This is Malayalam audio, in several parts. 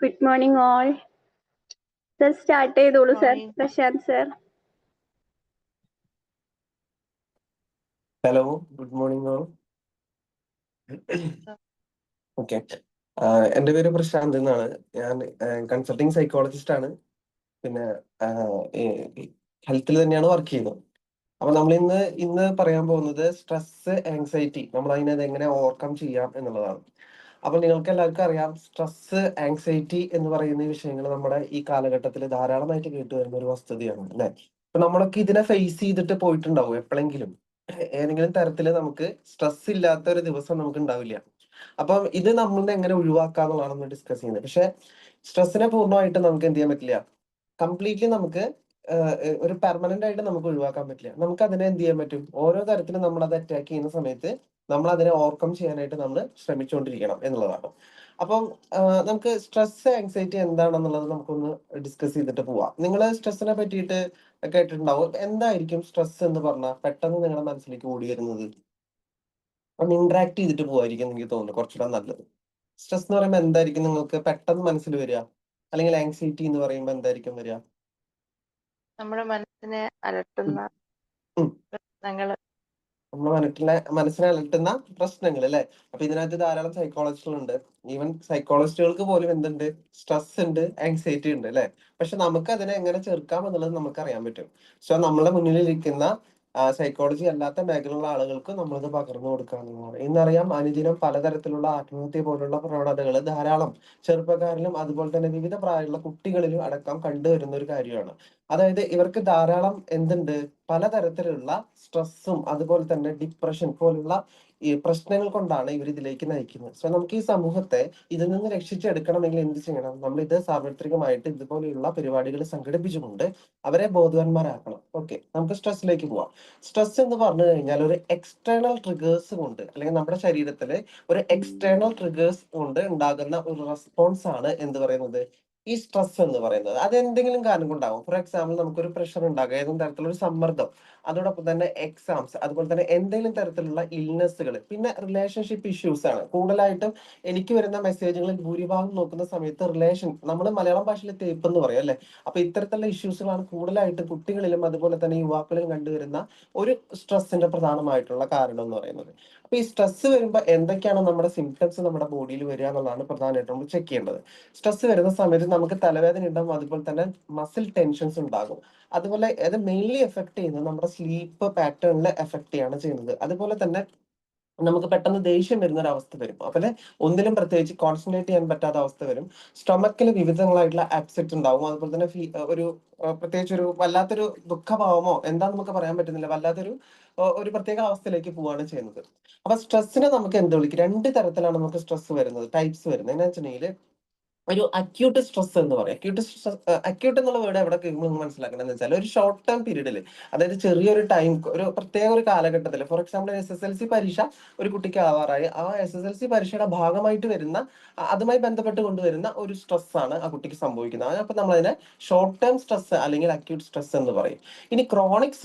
Good morning all sir start ചെയ്തോളൂ sir Morning. Prashant sir hello good morning all okay എന്റെ പേര് പ്രശാന്ത് എന്നാണ്. ഞാൻ കൺസൾട്ടിങ് സൈക്കോളജിസ്റ്റ് ആണ്. പിന്നെ ഹെൽത്തിൽ തന്നെയാണ് വർക്ക് ചെയ്യുന്നത്. അപ്പൊ നമ്മൾ ഇന്ന് ഇന്ന് പറയാൻ പോകുന്നത് സ്ട്രെസ് ആങ്സൈറ്റി നമ്മൾ അതിനെ എങ്ങനെ ഓവർകം ചെയ്യാം എന്നുള്ളതാണ്. അപ്പൊ നിങ്ങൾക്ക് എല്ലാവർക്കും അറിയാം സ്ട്രെസ് ആങ്സൈറ്റി എന്ന് പറയുന്ന വിഷയങ്ങൾ നമ്മുടെ ഈ കാലഘട്ടത്തിൽ ധാരാളമായിട്ട് കേട്ടുവരുന്ന ഒരു വസ്തുതയാണ് അല്ലെ? അപ്പൊ നമ്മളൊക്കെ ഇതിനെ ഫേസ് ചെയ്തിട്ട് പോയിട്ടുണ്ടാവും എപ്പോഴെങ്കിലും ഏതെങ്കിലും തരത്തിൽ നമുക്ക് സ്ട്രെസ് ഇല്ലാത്ത ഒരു ദിവസം നമുക്ക് ഉണ്ടാവില്ല. അപ്പം ഇത് നമ്മളിനെ എങ്ങനെ ഒഴിവാക്കാന്നുള്ളതാണ് നമ്മൾ ഡിസ്കസ് ചെയ്യുന്നത്. പക്ഷെ സ്ട്രെസ്സിനെ പൂർണമായിട്ട് നമുക്ക് എന്ത് ചെയ്യാൻ പറ്റില്ല. കംപ്ലീറ്റ്ലി നമുക്ക് ഒരു പെർമനന്റ് ആയിട്ട് നമുക്ക് ഒഴിവാക്കാൻ പറ്റില്ല. നമുക്ക് അതിനെ എന്ത് ചെയ്യാൻ പറ്റും? ഓരോ തരത്തിലും നമ്മൾ അത് അറ്റാക്ക് ചെയ്യുന്ന സമയത്ത് നമ്മൾ അതിനെ ഓവർകം ചെയ്യാനായിട്ട് നമ്മൾ ശ്രമിച്ചുകൊണ്ടിരിക്കണം എന്നുള്ളതാണ്. അപ്പം നമുക്ക് സ്ട്രെസ് ആങ്സൈറ്റി എന്താണെന്നുള്ളത് നമുക്കൊന്ന് ഡിസ്കസ് ചെയ്തിട്ട് പോവാം. നിങ്ങൾ സ്ട്രെസ്സിനെ പറ്റിയിട്ട് കേട്ടിട്ടുണ്ടാവും എന്തായിരിക്കും സ്ട്രെസ് എന്ന് പറഞ്ഞാൽ പെട്ടെന്ന് നിങ്ങളുടെ മനസ്സിലേക്ക് ഓടി വരുന്നത് ഒന്ന് ഇന്ററാക്ട് ചെയ്തിട്ട് പോവായിരിക്കും എനിക്ക് തോന്നുന്നു കുറച്ചുകൂടെ നല്ലത്. സ്ട്രെസ് എന്ന് പറയുമ്പോൾ എന്തായിരിക്കും നിങ്ങൾക്ക് പെട്ടെന്ന് മനസ്സിൽ വരിക? അല്ലെങ്കിൽ ആങ്സൈറ്റി എന്ന് പറയുമ്പോൾ എന്തായിരിക്കും വരിക? നമ്മുടെ മനസ്സിനെ അലട്ടുന്ന പ്രശ്നങ്ങൾ. നമ്മുടെ മനസ്സിനെ മനസ്സിനെ അലട്ടുന്ന പ്രശ്നങ്ങൾ അല്ലെ? അപ്പൊ ഇതിനകത്ത് ധാരാളം സൈക്കോളജിസ്റ്റുകൾ ഉണ്ട്. ഈവൻ സൈക്കോളജിസ്റ്റുകൾക്ക് പോലും എന്തുണ്ട്? സ്ട്രെസ് ഉണ്ട് ആങ്സൈറ്റി ഉണ്ട് അല്ലെ? പക്ഷെ നമുക്ക് അതിനെ എങ്ങനെ ചെറുക്കാം എന്നുള്ളത് നമുക്ക് അറിയാൻ പറ്റും. സോ നമ്മുടെ മുന്നിലിരിക്കുന്ന സൈക്കോളജി അല്ലാത്ത മേഖലയിലുള്ള ആളുകൾക്ക് നമ്മളിത് പകർന്നു കൊടുക്കാവുന്നതാണ് ഇന്നറിയാം അനുദിനം പലതരത്തിലുള്ള ആത്മഹത്യ പോലുള്ള പ്രവണതകൾ ധാരാളം. ചെറുപ്പക്കാരിലും അതുപോലെ തന്നെ വിവിധ പ്രായമുള്ള കുട്ടികളിലും അടക്കം കണ്ടുവരുന്ന ഒരു കാര്യമാണ്. അതായത് ഇവർക്ക് ധാരാളം എന്തുണ്ട്? പലതരത്തിലുള്ള സ്ട്രെസ്സും അതുപോലെ തന്നെ ഡിപ്രഷൻ പോലുള്ള ഈ പ്രശ്നങ്ങൾ കൊണ്ടാണ് ഇവർ ഇതിലേക്ക് നയിക്കുന്നത്. സോ നമുക്ക് ഈ സമൂഹത്തെ ഇതിൽ നിന്ന് രക്ഷിച്ചെടുക്കണമെങ്കിൽ എന്ത് ചെയ്യണം? നമ്മൾ ഇത് സാർവത്രികമായിട്ട് ഇതുപോലെയുള്ള പരിപാടികൾ സംഘടിപ്പിച്ചുകൊണ്ട് അവരെ ബോധവാന്മാരാക്കണം. ഓക്കെ നമുക്ക് സ്ട്രെസ്സിലേക്ക് പോവാം. സ്ട്രെസ് എന്ന് പറഞ്ഞു കഴിഞ്ഞാൽ ഒരു എക്സ്റ്റേണൽ ട്രിഗേഴ്സ് കൊണ്ട് അല്ലെങ്കിൽ നമ്മുടെ ശരീരത്തിലെ ഒരു എക്സ്റ്റേണൽ ട്രിഗേഴ്സ് കൊണ്ട് ഉണ്ടാകുന്ന ഒരു റെസ്പോൺസ് ആണ് എന്ത് പറയുന്നത്? ഈ സ്ട്രെസ് എന്ന് പറയുന്നത്. അത് എന്തെങ്കിലും കാരണം കൊണ്ടാകും ഫോർ എക്സാമ്പിൾ നമുക്കൊരു പ്രഷർ ഉണ്ടാകുക ഏതെങ്കിലും തരത്തിലുള്ള സമ്മർദ്ദം അതോടൊപ്പം തന്നെ എക്സാംസ് അതുപോലെ തന്നെ എന്തെങ്കിലും തരത്തിലുള്ള ഇൽനെസ്സുകൾ പിന്നെ റിലേഷൻഷിപ്പ് ഇഷ്യൂസ് ആണ്. കൂടുതലായിട്ടും എനിക്ക് വരുന്ന മെസ്സേജുകളിൽ ഭൂരിഭാഗം നോക്കുന്ന സമയത്ത് റിലേഷൻ നമ്മൾ മലയാളം ഭാഷയിൽ തേപ്പ് എന്ന് പറയും അല്ലെ? അപ്പൊ ഇത്തരത്തിലുള്ള ഇഷ്യൂസുകളാണ് കൂടുതലായിട്ട് കുട്ടികളിലും അതുപോലെ തന്നെ യുവാക്കളിലും കണ്ടുവരുന്ന ഒരു സ്ട്രെസ്സിന്റെ പ്രധാനമായിട്ടുള്ള കാരണം എന്ന് പറയുന്നത്. അപ്പൊ ഈ സ്ട്രെസ് വരുമ്പോൾ എന്തൊക്കെയാണ് നമ്മുടെ സിംറ്റംസ് നമ്മുടെ ബോഡിയിൽ വരിക എന്നുള്ളതാണ് പ്രധാനമായിട്ടും നമ്മൾ ചെക്ക് ചെയ്യേണ്ടത്. സ്ട്രെസ് വരുന്ന സമയത്ത് നമുക്ക് തലവേദന ഉണ്ടാകും അതുപോലെ തന്നെ മസിൽ ടെൻഷൻസ് ഉണ്ടാകും. അതുപോലെ അത് മെയിൻലി എഫക്ട് ചെയ്യുന്നത് നമ്മുടെ സ്ലീപ്പ് പാറ്റേണിൽ എഫക്ട് ചെയ്യാണ് ചെയ്യുന്നത്. അതുപോലെ തന്നെ നമുക്ക് പെട്ടെന്ന് ദേഷ്യം വരുന്ന ഒരു അവസ്ഥ വരും. അതുപോലെ ഒന്നിലും പ്രത്യേകിച്ച് കോൺസെൻട്രേറ്റ് ചെയ്യാൻ പറ്റാത്ത അവസ്ഥ വരും. സ്റ്റൊമക്കിൽ വിവിധങ്ങളായിട്ടുള്ള അപ്സെറ്റ് ഉണ്ടാവും അതുപോലെ തന്നെ ഒരു പ്രത്യേകിച്ച് ഒരു വല്ലാത്തൊരു ദുഃഖഭാവമോ എന്താ നമുക്ക് പറയാൻ പറ്റുന്നില്ല. വല്ലാത്തൊരു ഒരു പ്രത്യേക അവസ്ഥയിലേക്ക് പോവാണ് ചെയ്യുന്നത്. അപ്പൊ സ്ട്രെസ്സിനെ നമുക്ക് എന്ത് വിളിക്കും? രണ്ട് തരത്തിലാണ് നമുക്ക് സ്ട്രെസ് വരുന്നത്. ടൈപ്സ് വരുന്നത്. എന്ന് വെച്ചിട്ടുണ്ടെങ്കിൽ ഒരു അക്യൂട്ട് സ്ട്രെസ് എന്ന് പറയും. അക്യൂട്ട് സ്ട്രെസ് അക്യൂട്ട് എന്നുള്ള വേർഡ് എവിടെ നിങ്ങൾ മനസ്സിലാക്കണം എന്ന് വെച്ചാൽ ഒരു ഷോർട്ട് ടേം പീരീഡിൽ അതായത് ചെറിയൊരു ടൈം ഒരു പ്രത്യേക ഒരു കാലഘട്ടത്തിൽ for example S S L C പരീക്ഷ ഒരു കുട്ടിക്ക് ആവാറായി. ആ എസ് എസ് എൽ സി പരീക്ഷയുടെ ഭാഗമായിട്ട് വരുന്ന അതുമായി ബന്ധപ്പെട്ട് കൊണ്ടുവരുന്ന ഒരു സ്ട്രെസ് ആണ് ആ കുട്ടിക്ക് സംഭവിക്കുന്നത്. അപ്പൊ നമ്മൾ അതിനെ ഷോർട്ട് ടേം സ്ട്രെസ് അല്ലെങ്കിൽ അക്യൂട്ട് സ്ട്രെസ് എന്ന് പറയും. ഇനി ക്രോണിക്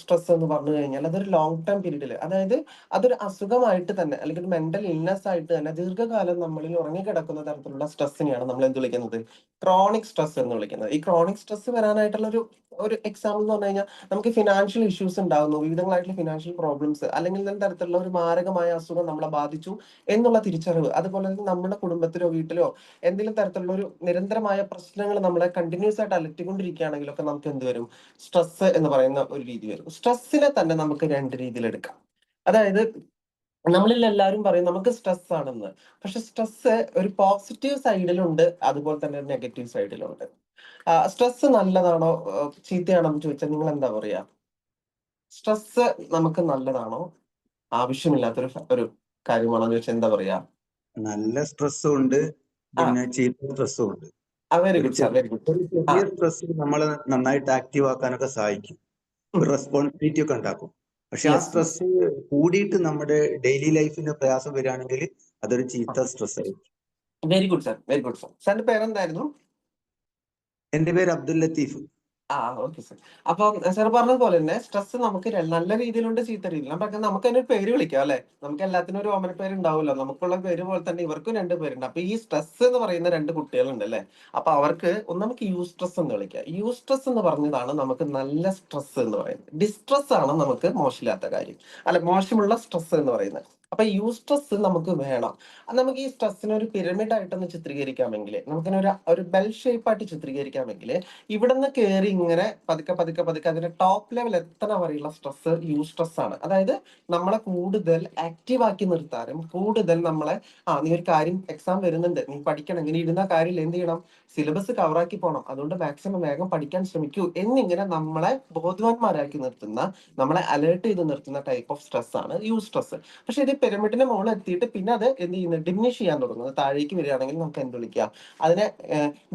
സ്ട്രെസ് എന്ന് പറഞ്ഞു കഴിഞ്ഞാൽ അതൊരു ലോങ് ടേം പീരീഡിൽ അതായത് അതൊരു അസുഖമായിട്ട് തന്നെ അല്ലെങ്കിൽ മെന്റൽ ഇൽനെസ് ആയിട്ട് തന്നെ ദീർഘകാലം നമ്മളിൽ ഉറങ്ങിക്കിടക്കുന്ന തരത്തിലുള്ള സ്ട്രെസ്സിനെയാണ് നമ്മൾ എന്ത് വിളിക്കുന്നത്? ക്രോണിക് സ്ട്രെസ് എന്ന് വിളിക്കുന്നത്. ഈ ക്രോണിക് സ്ട്രെസ് വരാനായിട്ടുള്ള ഒരു ഒരു എക്സാമ്പിൾ എന്ന് പറഞ്ഞു കഴിഞ്ഞാൽ നമുക്ക് ഫിനാൻഷ്യൽ ഇഷ്യൂസ് ഉണ്ടാകുന്നു വിവിധങ്ങളായിട്ടുള്ള ഫിനാൻഷ്യൽ പ്രോബ്ലംസ് അല്ലെങ്കിൽ എന്തെങ്കിലും തരത്തിലുള്ള ഒരു മാരകമായ അസുഖം നമ്മളെ ബാധിച്ചു എന്നുള്ള തിരിച്ചറിവ്. അതുപോലെ തന്നെ നമ്മുടെ കുടുംബത്തിലോ വീട്ടിലോ എന്തെങ്കിലും തരത്തിലുള്ള ഒരു നിരന്തരമായ പ്രശ്നങ്ങൾ നമ്മളെ കണ്ടിന്യൂസ് ആയിട്ട് അലട്ടിക്കൊണ്ടിരിക്കുകയാണെങ്കിലൊക്കെ നമുക്ക് എന്ത് വരും? സ്ട്രെസ് എന്ന് പറയുന്ന ഒരു രീതി വരും. സ്ട്രെസ്സിനെ തന്നെ നമുക്ക് രണ്ട് രീതിയിൽ എടുക്കാം. അതായത് നമ്മളിൽ എല്ലാവരും പറയും നമുക്ക് സ്ട്രെസ് ആണെന്ന്. പക്ഷെ സ്ട്രെസ് ഒരു പോസിറ്റീവ് സൈഡിലുണ്ട് അതുപോലെ തന്നെ നെഗറ്റീവ് സൈഡിലുണ്ട് സ്ട്രെസ് നല്ലതാണോ ചീത്തയാണോ ചോദിച്ചാൽ നിങ്ങൾ എന്താ പറയാ? സ്ട്രെസ് നമുക്ക് നല്ലതാണോ? ആവശ്യമില്ലാത്തൊരു ഒരു കാര്യമാണോ ചോദിച്ചാൽ എന്താ പറയാ? നല്ല സ്ട്രെസ്സും ഉണ്ട് പിന്നെ ചീത്ത സ്ട്രെസ്സും ഉണ്ട്. വെരി ഗുഡ് വെരി ഗുഡ് ചെറിയ സ്ട്രെസ് നമ്മളെ നന്നായിട്ട് ആക്റ്റീവ് ആക്കാനൊക്കെ സഹായിക്കും. ഒരു റെസ്പോൺസിബിലിറ്റി ഒക്കെ ഉണ്ടാക്കും. പക്ഷെ ആ സ്ട്രെസ് കൂടിയിട്ട് നമ്മുടെ ഡെയിലി ലൈഫിന് പ്രയാസം വരികയാണെങ്കിൽ അതൊരു ചീത്ത സ്ട്രെസ് ആയിരിക്കും. Very good sir very good sir സാറിന്റെ പേരെന്തായിരുന്നു? എന്റെ പേര് അബ്ദുൽ ലത്തീഫ്. ആ ഓക്കെ സർ അപ്പം സാർ പറഞ്ഞതുപോലെ തന്നെ സ്ട്രെസ് നമുക്ക് നല്ല രീതിയിലുണ്ട് ചീത്ത രീതിയിലും പക്ഷെ നമുക്ക് അതിന് ഒരു പേര് വിളിക്കാം അല്ലെ? നമുക്ക് എല്ലാത്തിനും ഒരു ഓമന പേര് ഉണ്ടാവുമല്ലോ. നമുക്കുള്ള പേര് പോലെ തന്നെ ഇവർക്കും രണ്ട് പേരുണ്ട്. അപ്പൊ ഈ സ്ട്രെസ് എന്ന് പറയുന്ന രണ്ട് കുട്ടികളുണ്ട് അല്ലെ? അപ്പൊ അവർക്ക് ഒന്ന് നമുക്ക് യൂ സ്ട്രെസ് എന്ന് വിളിക്കാം. യൂ സ്ട്രെസ് എന്ന് പറഞ്ഞതാണ് നമുക്ക് നല്ല സ്ട്രെസ് എന്ന് പറയുന്നത്. ഡിസ്ട്രെസ് ആണ് നമുക്ക് മോശമില്ലാത്ത കാര്യം. അല്ല മോശമുള്ള സ്ട്രെസ് എന്ന് പറയുന്നത്. അപ്പൊ യു സ്ട്രെസ് നമുക്ക് വേണം. നമുക്ക് ഈ സ്ട്രെസ്സിനെ ഒരു പിരമിഡ് ആയിട്ടൊന്ന് ചിത്രീകരിക്കാമെങ്കിൽ നമുക്കിനെ ഒരു ഒരു ബെൽ ഷേപ്പ് ആയിട്ട് ചിത്രീകരിക്കാമെങ്കിൽ നിന്ന് കയറി ഇങ്ങനെ പതുക്കെ പതുക്കെ പതുക്കെ അതിന്റെ ടോപ്പ് ലെവൽ എത്തണ വരെയുള്ള സ്ട്രെസ് യു സ്ട്രെസ് ആണ്. അതായത് നമ്മളെ കൂടുതൽ ആക്റ്റീവ് ആക്കി നിർത്താനും കൂടുതൽ നമ്മളെ ആ നീ ഒരു കാര്യം എക്സാം വരുന്നുണ്ട് നീ പഠിക്കണം ഇങ്ങനെ ഇരുന്ന കാര്യമില്ല എന്ത് ചെയ്യണം? സിലബസ് കവറാക്കി പോകണം അതുകൊണ്ട് മാക്സിമം വേഗം പഠിക്കാൻ ശ്രമിക്കൂ എന്നിങ്ങനെ നമ്മളെ ബോധവാന്മാരാക്കി നിർത്തുന്ന നമ്മളെ അലേർട്ട് ചെയ്ത് നിർത്തുന്ന ടൈപ്പ് ഓഫ് സ്ട്രെസ് ആണ് യു സ്ട്രെസ് പക്ഷെ ഇത് പിരമിഡിന്റെ മുകളിൽ എത്തിയിട്ട് പിന്നെ അത് എന്ത് ചെയ്യുന്നത് ഡിമിനിഷ് ചെയ്യാൻ തുടങ്ങുന്നത് താഴേക്ക് വരികയാണെങ്കിൽ നമുക്ക് എന്ത് വിളിക്കാം? അതിനെ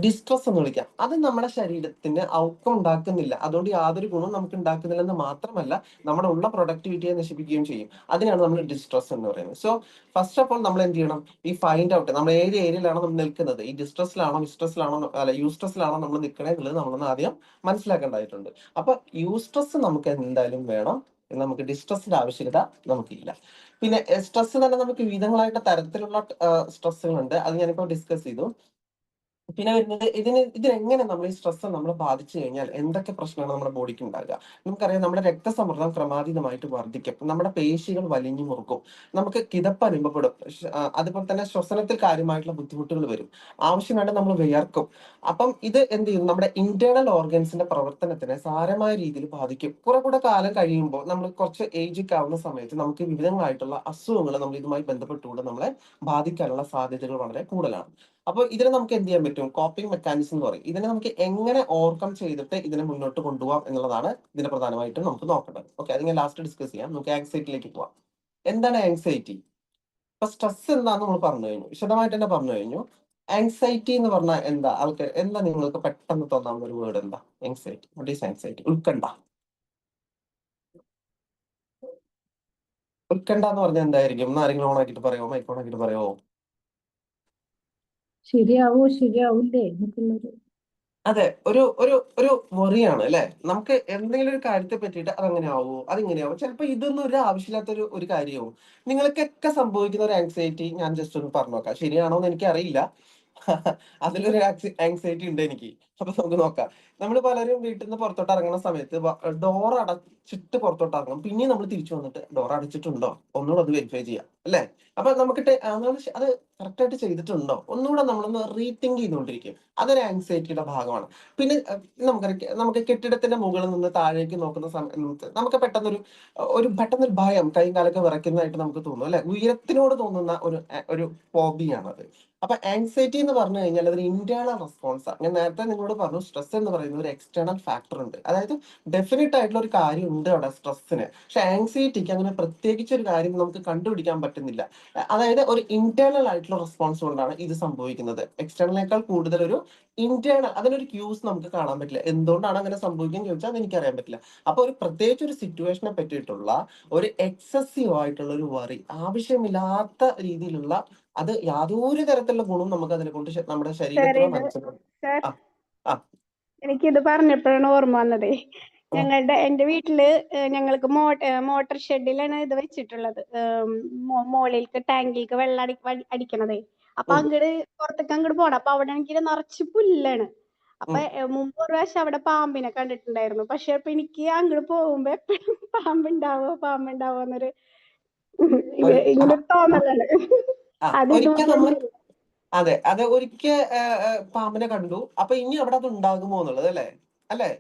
ഡിസ്ട്രസ് എന്ന് വിളിക്കാം. അത് നമ്മുടെ ശരീരത്തിന് ഔക്കം ഉണ്ടാക്കുന്നില്ല. അതുകൊണ്ട് യാതൊരു ഗുണവും നമുക്ക് ഉണ്ടാക്കുന്നില്ലെന്ന് മാത്രമല്ല നമ്മുടെ ഉള്ള പ്രൊഡക്ടിവിറ്റിയെ നശിപ്പിക്കുകയും ചെയ്യും. അതിനാണ് നമ്മൾ ഡിസ്ട്രസ് എന്ന് പറയുന്നത്. സോ ഫസ്റ്റ് ഓഫ് ഓൾ നമ്മൾ എന്ത് ചെയ്യണം? ഈ ഫൈൻഡ് ഔട്ട് നമ്മൾ ഏത് ഏരിയയിലാണോ നമ്മൾ നിൽക്കുന്നത്? ഈ ഡിസ്ട്രെസ്സിലാണോ മിസ്ട്രെസ്സിലാണോ അല്ല യൂസ്ട്രെസ്സിലാണോ നമ്മൾ നിൽക്കണേ എന്നുള്ളത് നമ്മളൊന്ന് ആദ്യം മനസ്സിലാക്കേണ്ടതായിട്ടുണ്ട്. അപ്പൊ യൂസ്ട്രസ് നമുക്ക് എന്തായാലും വേണം. നമുക്ക് ഡിസ്ട്രസിന്റെ ആവശ്യകത നമുക്കില്ല. പിന്നെ സ്ട്രെസ് തന്നെ നമുക്ക് വിവിധങ്ങളായിട്ട് തരത്തിലുള്ള സ്ട്രെസ്സുകളുണ്ട് അത് ഞാനിപ്പോ ഡിസ്കസ് ചെയ്തു. പിന്നെ വരുന്നത് ഇതിന് ഇതിനെങ്ങനെ നമ്മൾ ഈ സ്ട്രെസ് നമ്മൾ ബാധിച്ചു കഴിഞ്ഞാൽ എന്തൊക്കെ പ്രശ്നമാണ് നമ്മുടെ ബോഡിക്ക് ഉണ്ടാകുക നമുക്കറിയാം നമ്മുടെ രക്തസമ്മർദ്ദം ക്രമാതീതമായിട്ട് വർദ്ധിക്കും. നമ്മുടെ പേശികൾ വലിഞ്ഞു മുറുക്കും. നമുക്ക് കിതപ്പ് അനുഭവപ്പെടും. അതുപോലെ തന്നെ ശ്വസനത്തിൽ കാര്യമായിട്ടുള്ള ബുദ്ധിമുട്ടുകൾ വരും. ആവശ്യമായിട്ട് നമ്മൾ വിയർക്കും. അപ്പം ഇത് എന്ത് ചെയ്യും നമ്മുടെ ഇന്റേണൽ ഓർഗൻസിന്റെ പ്രവർത്തനത്തിനെ സാരമായ രീതിയിൽ ബാധിക്കും. കുറെ കൂടെ കാലം കഴിയുമ്പോൾ നമ്മൾ കുറച്ച് ഏജ് ഒക്കെ ആവുന്ന സമയത്ത് നമുക്ക് വിവിധങ്ങളായിട്ടുള്ള അസുഖങ്ങൾ നമ്മൾ ഇതുമായി ബന്ധപ്പെട്ടുകൊണ്ട് നമ്മളെ ബാധിക്കാനുള്ള സാധ്യതകൾ വളരെ കൂടുതലാണ്. അപ്പോൾ ഇതിനെ നമുക്ക് എന്ത് ചെയ്യാൻ പറ്റും? കോപ്പിംഗ് മെക്കാനിസം എന്ന് പറയും. ഇതിനെ നമുക്ക് എങ്ങനെ ഓവർകം ചെയ്തിട്ട് ഇതിനെ മുന്നോട്ട് കൊണ്ടുപോകാം എന്നുള്ളതാണ് ഇതിനെ പ്രധാനമായിട്ടും നമുക്ക് നോക്കേണ്ടത്. ഓക്കെ അത് ഞാൻ ലാസ്റ്റ് ഡിസ്കസ് ചെയ്യാം. നമുക്ക് ആങ്സൈറ്റിയിലേക്ക് പോവാം. എന്താണ് ആങ്സൈറ്റി ഇപ്പൊ സ്ട്രെസ് എന്താന്ന് നമ്മൾ പറഞ്ഞു കഴിഞ്ഞു. വിശദമായിട്ട് തന്നെ പറഞ്ഞു കഴിഞ്ഞു. ആങ്സൈറ്റി എന്ന് പറഞ്ഞാൽ എന്താ? ആൾക്ക് എന്താ നിങ്ങൾക്ക് പെട്ടെന്ന് തോന്നാവുന്ന ഒരു വേർഡ് എന്താ? ആങ്സൈറ്റി വട്ട് ഈസ് ആങ്സൈറ്റി ഉൾക്കണ്ട ഉൾക്കണ്ട എന്ന് പറഞ്ഞാൽ എന്തായിരിക്കും? ഒന്ന് ആരെങ്കിലും ഓൺ ആക്കിയിട്ട് പറയോ മൈക്ക് ആക്കിയിട്ട് ശരിയാവോ ശരിയാവില്ലേ? എന്നൊക്കെയുള്ളൊരു അതെ ഒരു ഒരു ഒരു വറിയാണ് അല്ലെ? നമുക്ക് എന്തെങ്കിലും ഒരു കാര്യത്തെ പറ്റിയിട്ട് അതങ്ങനെ ആവോ അതിങ്ങനെയാവോ? ചിലപ്പോ ഇതൊന്നും ഒരു ആവശ്യമില്ലാത്തൊരു ഒരു കാര്യമാവും നിങ്ങൾക്കൊക്കെ സംഭവിക്കുന്ന ഒരു ആങ്സൈറ്റി ഞാൻ ജസ്റ്റ് ഒന്ന് പറഞ്ഞു നോക്കാം ശരിയാണോ എന്ന് എനിക്ക് അറിയില്ല അതിലൊരു ആങ്സൈറ്റി ഉണ്ട് എനിക്ക്. അപ്പൊ നമുക്ക് നോക്കാം. നമ്മൾ പലരും വീട്ടിൽ നിന്ന് പുറത്തോട്ട് ഇറങ്ങുന്ന സമയത്ത് ഡോർ അടച്ചിട്ട് പുറത്തോട്ട് ഇറങ്ങും പിന്നെ നമ്മൾ തിരിച്ചു വന്നിട്ട് ഡോർ അടച്ചിട്ടുണ്ടോ? ഒന്നുകൂടെ അത് വെരിഫൈ ചെയ്യാം. അല്ലെ? അപ്പൊ നമുക്ക് അത് കറക്റ്റ് ആയിട്ട് ചെയ്തിട്ടുണ്ടോ? ഒന്നുകൂടെ നമ്മളൊന്ന് റീതിങ്ക് ചെയ്തുകൊണ്ടിരിക്കും. അതൊരു ആങ്സൈറ്റിയുടെ ഭാഗമാണ്. പിന്നെ നമുക്ക് നമുക്ക് കെട്ടിടത്തിന്റെ മുകളിൽ നിന്ന് താഴേക്ക് നോക്കുന്ന സമയത്ത് നമുക്ക് പെട്ടെന്നൊരു ഒരു പെട്ടെന്നൊരു ഭയം കൈയും കാലൊക്കെ വിറയ്ക്കുന്നതായിട്ട് നമുക്ക് തോന്നും അല്ലെ? ഉയരത്തിനോട് തോന്നുന്ന ഒരു ഒരു ഹോബിയാണത് അപ്പൊ ആങ്സൈറ്റി എന്ന് പറഞ്ഞു കഴിഞ്ഞാൽ അതൊരു ഇന്റേണൽ റെസ്പോൺസ് ആണ് ഞാൻ നേരത്തെ നിങ്ങളോട് പറഞ്ഞു സ്ട്രെസ് എന്ന് പറയുന്ന ഒരു എക്സ്റ്റേണൽ ഫാക്ടർ ഉണ്ട്. അതായത് ഡെഫിനറ്റ് ആയിട്ടുള്ള ഒരു കാര്യം ഉണ്ട് അവിടെ സ്ട്രെസ്സിന് പക്ഷെ ആങ്സൈറ്റിക്ക് അങ്ങനെ പ്രത്യേകിച്ച് ഒരു കാര്യം നമുക്ക് കണ്ടുപിടിക്കാൻ പറ്റുന്നില്ല. അതായത് ഒരു ഇന്റേണൽ ആയിട്ടുള്ള റെസ്പോൺസ് കൊണ്ടാണ് ഇത് സംഭവിക്കുന്നത്. എക്സ്റ്റേണലിനേക്കാൾ കൂടുതൽ ഒരു ഇന്റേണൽ അതിനൊരു ക്യൂസ് നമുക്ക് കാണാൻ പറ്റില്ല. എന്തുകൊണ്ടാണ് അങ്ങനെ സംഭവിക്കുന്നത് ചോദിച്ചാൽ അത് എനിക്കറിയാൻ പറ്റില്ല. അപ്പൊ ഒരു പ്രത്യേകിച്ച് ഒരു സിറ്റുവേഷനെ പറ്റിയിട്ടുള്ള ഒരു എക്സസീവ് ആയിട്ടുള്ള ഒരു വറി ആവശ്യമില്ലാത്ത രീതിയിലുള്ള അത് യാതൊരു തരത്തിലുള്ള ഗുണവും നമുക്ക് അതിനെ കൊണ്ട് നമ്മുടെ ശരീരത്തിലോ മനസ്സിലോ ആ. എനിക്കിത് പറഞ്ഞപ്പോഴാണ് ഓർമ്മ വന്നതേ. ഞങ്ങളുടെ എന്റെ വീട്ടിൽ ഞങ്ങൾക്ക് മോട്ടർ ഷെഡിലാണ് ഇത് വെച്ചിട്ടുള്ളത്. മോളിലേക്ക് ടാങ്കിലേക്ക് വെള്ളം അടി അടിക്കണത്. അപ്പൊ അങ്ങോട്ട് അങ്ങട് പുറത്തേക്ക് അങ്ങോട്ട് പോണം. അപ്പൊ അവിടെ എനിക്ക് നിറച്ച് പുല്ലാണ്. അപ്പൊ മുമ്പ് ഒരു പ്രാവശ്യം അവിടെ പാമ്പിനെ കണ്ടിട്ടുണ്ടായിരുന്നു. പക്ഷെ അപ്പൊ എനിക്ക് അങ്ങോട്ട് പോകുമ്പോ എപ്പോഴും പാമ്പുണ്ടാവോ പാമ്പുണ്ടാവോ എന്നൊരു ഇങ്ങനെ തോന്നലാണ്. ഒരിക്കൽ നമ്മൾ അതെ അതെ ഒരിക്കൽ പാമ്പിനെ കണ്ടു. അപ്പൊ ഇനി അവിടെ അത് ഉണ്ടാകുമോ എന്നുള്ളത് അല്ലേ? അല്ലേ?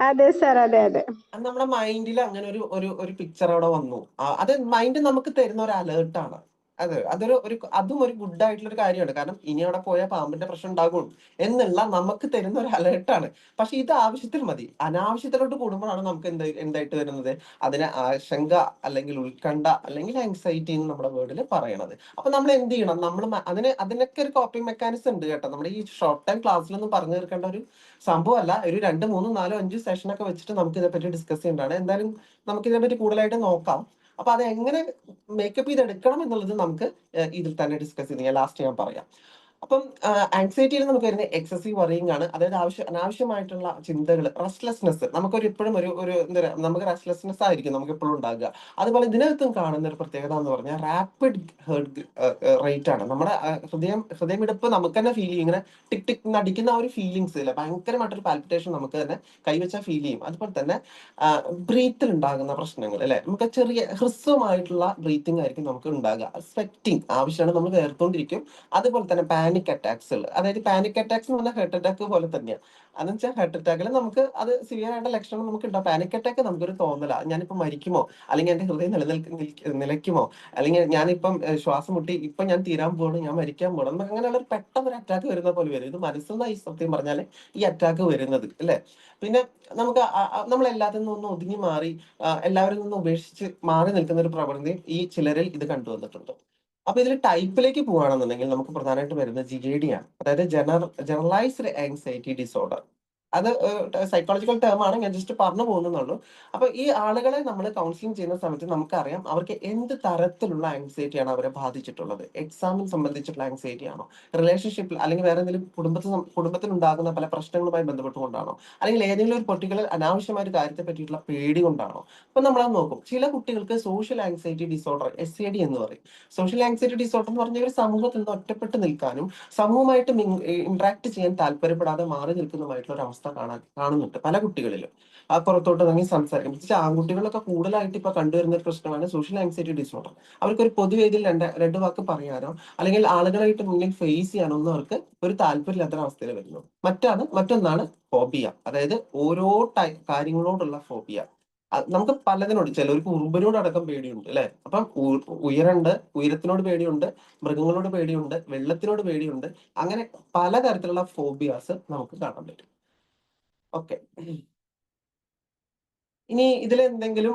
അതെ സാർ അതെ അതെ. അത് നമ്മുടെ മൈൻഡിൽ അങ്ങനെ ഒരു ഒരു ഒരു പിക്ചർ അവിടെ വന്നു. അത് മൈൻഡ് നമുക്ക് തരുന്ന ഒരു അലേർട്ടാണ് അതെ അതൊരു ഒരു അതും ഒരു ഗുഡ് ആയിട്ടുള്ള ഒരു കാര്യമാണ്. കാരണം ഇനി അവിടെ പോയാൽ പാമ്പിന്റെ പ്രശ്നം ഉണ്ടാകും എന്നുള്ള നമുക്ക് തരുന്ന ഒരു അലേർട്ടാണ് പക്ഷെ ഇത് ആവശ്യത്തിൽ മതി. അനാവശ്യത്തിലോട്ട് കൂടുമ്പോഴാണ് നമുക്ക് എന്ത് എന്തായിട്ട് വരുന്നത്? അതിനെ ആശങ്ക അല്ലെങ്കിൽ ഉത്കണ്ഠ അല്ലെങ്കിൽ ആങ്സൈറ്റി എന്ന് നമ്മുടെ വേർഡിൽ പറയണത്. അപ്പൊ നമ്മൾ എന്ത് ചെയ്യണം? നമ്മൾ അതിന് അതിനൊക്കെ ഒരു കോപ്പിംഗ് മെക്കാനിസം ഉണ്ട് കേട്ടോ. നമ്മുടെ ഈ ഷോർട്ട് ടൈം ക്ലാസ്സിലൊന്നും പറഞ്ഞു തീർക്കേണ്ട ഒരു സംഭവമല്ല. ഒരു രണ്ട് മൂന്ന് നാലോ അഞ്ച് സെഷനൊക്കെ വെച്ചിട്ട് നമുക്ക് ഇതേപ്പറ്റി ഡിസ്കസ് ചെയ്യേണ്ടതാണ്. എന്തായാലും നമുക്ക് ഇതിനെപ്പറ്റി കൂടുതലായിട്ട് നോക്കാം. അപ്പൊ അത് എങ്ങനെ മേക്കപ്പ് ചെയ്ത് എടുക്കണം എന്നുള്ളത് നമുക്ക് ഇതിൽ തന്നെ ഡിസ്കസ് ചെയ്ത് ലാസ്റ്റ് ഞാൻ പറയാം. അപ്പം ആങ്സൈറ്റിയിൽ നമുക്ക് വരുന്ന എക്സസീവ് വറിയിങ് ആണ്. അതായത് ആവശ്യം അനാവശ്യമായിട്ടുള്ള ചിന്തകൾ റെസ്റ്റ്ലെസ്നെസ് നമുക്കൊരു ഇപ്പോഴും ഒരു ഒരു എന്താ പറയുക നമുക്ക് റെസ്റ്റ്ലെസ്നെസ് ആയിരിക്കും നമുക്ക് എപ്പോഴും ഉണ്ടാകുക അതുപോലെ ഇതിനകത്തും കാണുന്ന ഒരു പ്രത്യേകത എന്ന് പറഞ്ഞാൽ റാപ്പിഡ് ഹേർട്ട് റേറ്റ് ആണ്. നമ്മുടെ ഹൃദയം ഹൃദയമിടിപ്പ് നമുക്ക് തന്നെ ഫീൽ ചെയ്യും. ഇങ്ങനെ ടിക് ടിക് നടിക്കുന്ന ആ ഒരു ഫീലിങ്സ് ഇല്ല? ഭയങ്കരമായിട്ടൊരു പാൽപിറ്റേഷൻ നമുക്ക് തന്നെ കൈവച്ചാൽ ഫീൽ ചെയ്യും. അതുപോലെ തന്നെ ബ്രീത്തിൽ ഉണ്ടാകുന്ന പ്രശ്നങ്ങൾ അല്ലെ നമുക്ക് ചെറിയ ഹ്രസ്വമായിട്ടുള്ള ബ്രീത്തിങ് ആയിരിക്കും നമുക്ക് ഉണ്ടാകുക സ്വെറ്റിങ് ആവശ്യമാണ് നമ്മൾ വേർത്തോണ്ടിരിക്കും അതുപോലെ തന്നെ പാനിക് അറ്റാക്സ് ഉള്ളത് അതായത് പാനിക് അറ്റാക്സ് എന്ന് പറഞ്ഞാൽ ഹാർട്ട് അറ്റാക്ക് പോലെ തന്നെയാണ് അതെന്ന് വെച്ചാൽ ഹാർട്ട് അറ്റാക്കിൽ നമുക്ക് അത് സിവിയർ ആയിട്ടുള്ള ലക്ഷണം നമുക്ക് ഉണ്ടാവും പാനിക് അറ്റാക്ക് നമുക്കൊരു തോന്നല. ഞാനിപ്പോൾ മരിക്കുമോ? അല്ലെങ്കിൽ എന്റെ ഹൃദയം നിലനിൽക്ക് നിലയ്ക്കുമോ? അല്ലെങ്കിൽ ഞാനിപ്പം ശ്വാസം മുട്ടി ഇപ്പം ഞാൻ തീരാൻ പോകണം ഞാൻ മരിക്കാൻ പോകണം നമുക്ക് അങ്ങനെയുള്ള ഒരു പെട്ടെന്ന് ഒരു അറ്റാക്ക് വരുന്ന പോലെ വരും. ഇത് മനസ്സിലായി സത്യം പറഞ്ഞാൽ ഈ അറ്റാക്ക് വരുന്നത് അല്ലേ? പിന്നെ നമുക്ക് നമ്മൾ എല്ലാത്തിൽ നിന്നും ഒതുങ്ങി മാറി എല്ലാവരിൽ നിന്നും ഉപേക്ഷിച്ച് മാറി നിൽക്കുന്ന ഒരു പ്രവണതയും ഈ ചിലരിൽ ഇത് കണ്ടുവന്നിട്ടുണ്ട്. അപ്പൊ ഇതിൽ ടൈപ്പിലേക്ക് പോവുകയാണെന്നുണ്ടെങ്കിൽ നമുക്ക് പ്രധാനമായിട്ട് വരുന്നത് ജി എ ഡി ആണ്. അതായത് ജനറൽ ജനറലൈസ്ഡ് ആങ്സൈറ്റി ഡിസോർഡർ അത് സൈക്കോളജിക്കൽ ടേം ആണ്. ഞാൻ ജസ്റ്റ് പറഞ്ഞു പോകുന്നുള്ളൂ അപ്പൊ ഈ ആളുകളെ നമ്മൾ കൗൺസിലിംഗ് ചെയ്യുന്ന സമയത്ത് നമുക്കറിയാം അവർക്ക് എന്ത് തരത്തിലുള്ള ആങ്സൈറ്റി ആണ് അവരെ ബാധിച്ചിട്ടുള്ളത്. എക്സാമിൽ സംബന്ധിച്ചിട്ടുള്ള ആങ്സൈറ്റി ആണോ? റിലേഷൻഷിപ്പിൽ അല്ലെങ്കിൽ വേറെ എന്തെങ്കിലും കുടുംബത്തിൽ കുടുംബത്തിൽ ഉണ്ടാകുന്ന പല പ്രശ്നങ്ങളുമായി ബന്ധപ്പെട്ടുകൊണ്ടാണോ? അല്ലെങ്കിൽ ഏതെങ്കിലും ഒരു പെർട്ടിക്കുലർ അനാവശ്യമായ ഒരു കാര്യത്തെ പറ്റിയിട്ടുള്ള പേടി കൊണ്ടാണോ? അപ്പൊ നമ്മളത് നോക്കും. ചില കുട്ടികൾക്ക് social anxiety disorder S A D എന്ന് പറയും. സോഷ്യൽ ആങ്സൈറ്റി ഡിസോർഡർ എന്ന് പറഞ്ഞാൽ ഒരു സമൂഹത്തിൽ നിന്ന് ഒറ്റപ്പെട്ട് നിൽക്കാനും സമൂഹമായിട്ട് ഇന്ററാക്ട് ചെയ്യാൻ താല്പര്യപ്പെടാതെ മാറി നിൽക്കുന്നതുമായിട്ടുള്ള ഒരു അവസ്ഥ കാണാൻ കാണുന്നുണ്ട് പല കുട്ടികളിലും. ആ പുറത്തോട്ട് ഇറങ്ങി സംസാരിക്കും. പ്രത്യേകിച്ച് ആൺകുട്ടികളൊക്കെ കൂടുതലായിട്ട് ഇപ്പൊ കണ്ടുവരുന്ന ഒരു പ്രശ്നമാണ് സോഷ്യൽ ആങ്സൈറ്റി ഡിസോർഡർ അവർക്ക് ഒരു പൊതുവേദിയിൽ രണ്ട് രണ്ട് വാക്ക് പറയാനോ അല്ലെങ്കിൽ ആളുകളായിട്ട് മുന്നിൽ ഫേസ് ചെയ്യാനോ ഒന്നും അവർക്ക് ഒരു താല്പര്യമില്ലാത്ത അവസ്ഥയിൽ വരുന്നു. മറ്റാണ് മറ്റൊന്നാണ് ഫോബിയ അതായത് ഓരോ ടൈ കാര്യങ്ങളോടുള്ള ഫോബിയ നമുക്ക് പലതിനോട് ചിലർക്ക് ഉറുമ്പിനോട് അടക്കം പേടിയുണ്ട് അല്ലെ? അപ്പം ഉയരണ്ട് ഉയരത്തിനോട് പേടിയുണ്ട് മൃഗങ്ങളോട് പേടിയുണ്ട് വെള്ളത്തിനോട് പേടിയുണ്ട്. അങ്ങനെ പലതരത്തിലുള്ള ഫോബിയാസ് നമുക്ക് കാണാൻ പറ്റും. ഓക്കെ ഇനി ഇതിൽ എന്തെങ്കിലും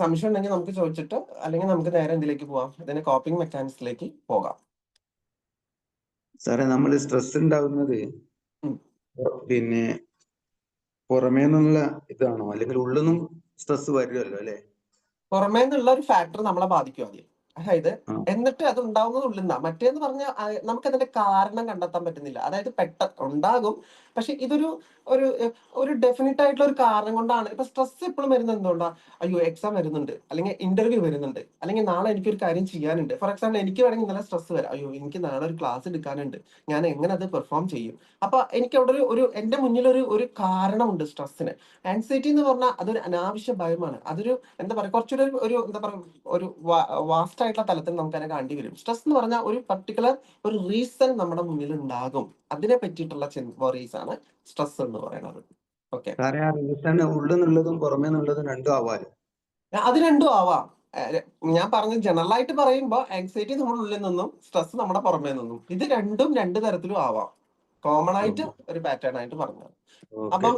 സംശയം ഉണ്ടെങ്കിൽ നമുക്ക് ചോദിച്ചിട്ട് അല്ലെങ്കിൽ നമുക്ക് നേരെ എന്തിലേക്ക് പോവാം. ഇതിന്റെ കോപ്പിംഗ് മെക്കാനിക്സിലേക്ക് പോകാം. സാറേ നമ്മൾ സ്ട്രെസ് ഉണ്ടാവുന്നത് പിന്നെ പുറമേ നിന്നുള്ള ഇതാണോ? അല്ലെങ്കിൽ ഉള്ളിൽ നിന്നും സ്ട്രെസ് വരുമല്ലോ അല്ലെ? പുറമേ നിന്നുള്ള ഒരു ഫാക്ടർ നമ്മളെ ബാധിക്കും ആദ്യം. അതായത് എന്നിട്ട് അത് ഉണ്ടാവുന്നത് ഉള്ളിൽ നിന്നാ മറ്റേന്ന് പറഞ്ഞാൽ നമുക്ക് അതിന്റെ കാരണം കണ്ടെത്താൻ പറ്റുന്നില്ല. അതായത് പെട്ട ഉണ്ടാകും. പക്ഷെ ഇതൊരു ഒരു ഒരു ഡെഫിനറ്റ് ആയിട്ടുള്ള ഒരു കാരണം കൊണ്ടാണ്. ഇപ്പൊ സ്ട്രെസ് എപ്പോഴും വരുന്നത് എന്തുകൊണ്ടാ? അയ്യോ എക്സാം വരുന്നുണ്ട്. അല്ലെങ്കിൽ ഇന്റർവ്യൂ വരുന്നുണ്ട്. അല്ലെങ്കിൽ നാളെ എനിക്ക് ഒരു കാര്യം ചെയ്യാനുണ്ട്. ഫോർ എക്സാമ്പിൾ എനിക്ക് വേണമെങ്കിൽ നല്ല സ്ട്രെസ് വരാം. അയ്യോ എനിക്ക് നാളെ ഒരു ക്ലാസ് എടുക്കാനുണ്ട്. ഞാൻ എങ്ങനെ അത് പെർഫോം ചെയ്യും? അപ്പൊ എനിക്ക് അവിടെ ഒരു ഒരു എന്റെ മുന്നിൽ ഒരു ഒരു കാരണമുണ്ട് സ്ട്രെസ്സിന് ആൻസൈറ്റി എന്ന് പറഞ്ഞാൽ അതൊരു അനാവശ്യ ഭയമാണ്. അതൊരു എന്താ പറയുക കുറച്ചൊരു ഒരു- എന്താ പറയുക ഒരു വാസ്റ്റ് ആയിട്ടുള്ള തലത്തിൽ നമുക്ക് അതിനെ കാണേണ്ടി വരും. സ്ട്രെസ് എന്ന് പറഞ്ഞാൽ ഒരു പർട്ടിക്കുലർ ഒരു റീസൺ നമ്മുടെ മുന്നിൽ ഉണ്ടാകും അതിനെ പറ്റിയിട്ടുള്ള വറീസ് ആണ്. സ്ട്രെസ് എന്ന് പറയുന്നത്. ഓക്കെ ഉള്ളിൽ നിന്നുള്ളതും പുറമേ നിന്നുള്ളതും രണ്ടും ആവാം അത് രണ്ടും ആവാം. ഞാൻ പറഞ്ഞ ജനറൽ ആയിട്ട് പറയുമ്പോൾ ആങ്സൈറ്റി നമ്മുടെ ഉള്ളിൽ നിന്നും സ്ട്രെസ് നമ്മുടെ പുറമേ നിന്നും. ഇത് രണ്ടും രണ്ട് തരത്തിലും ആവാം. കോമൺ ആയിട്ട് ഒരു പാറ്റേൺ ആയിട്ട് പറഞ്ഞത്. അപ്പം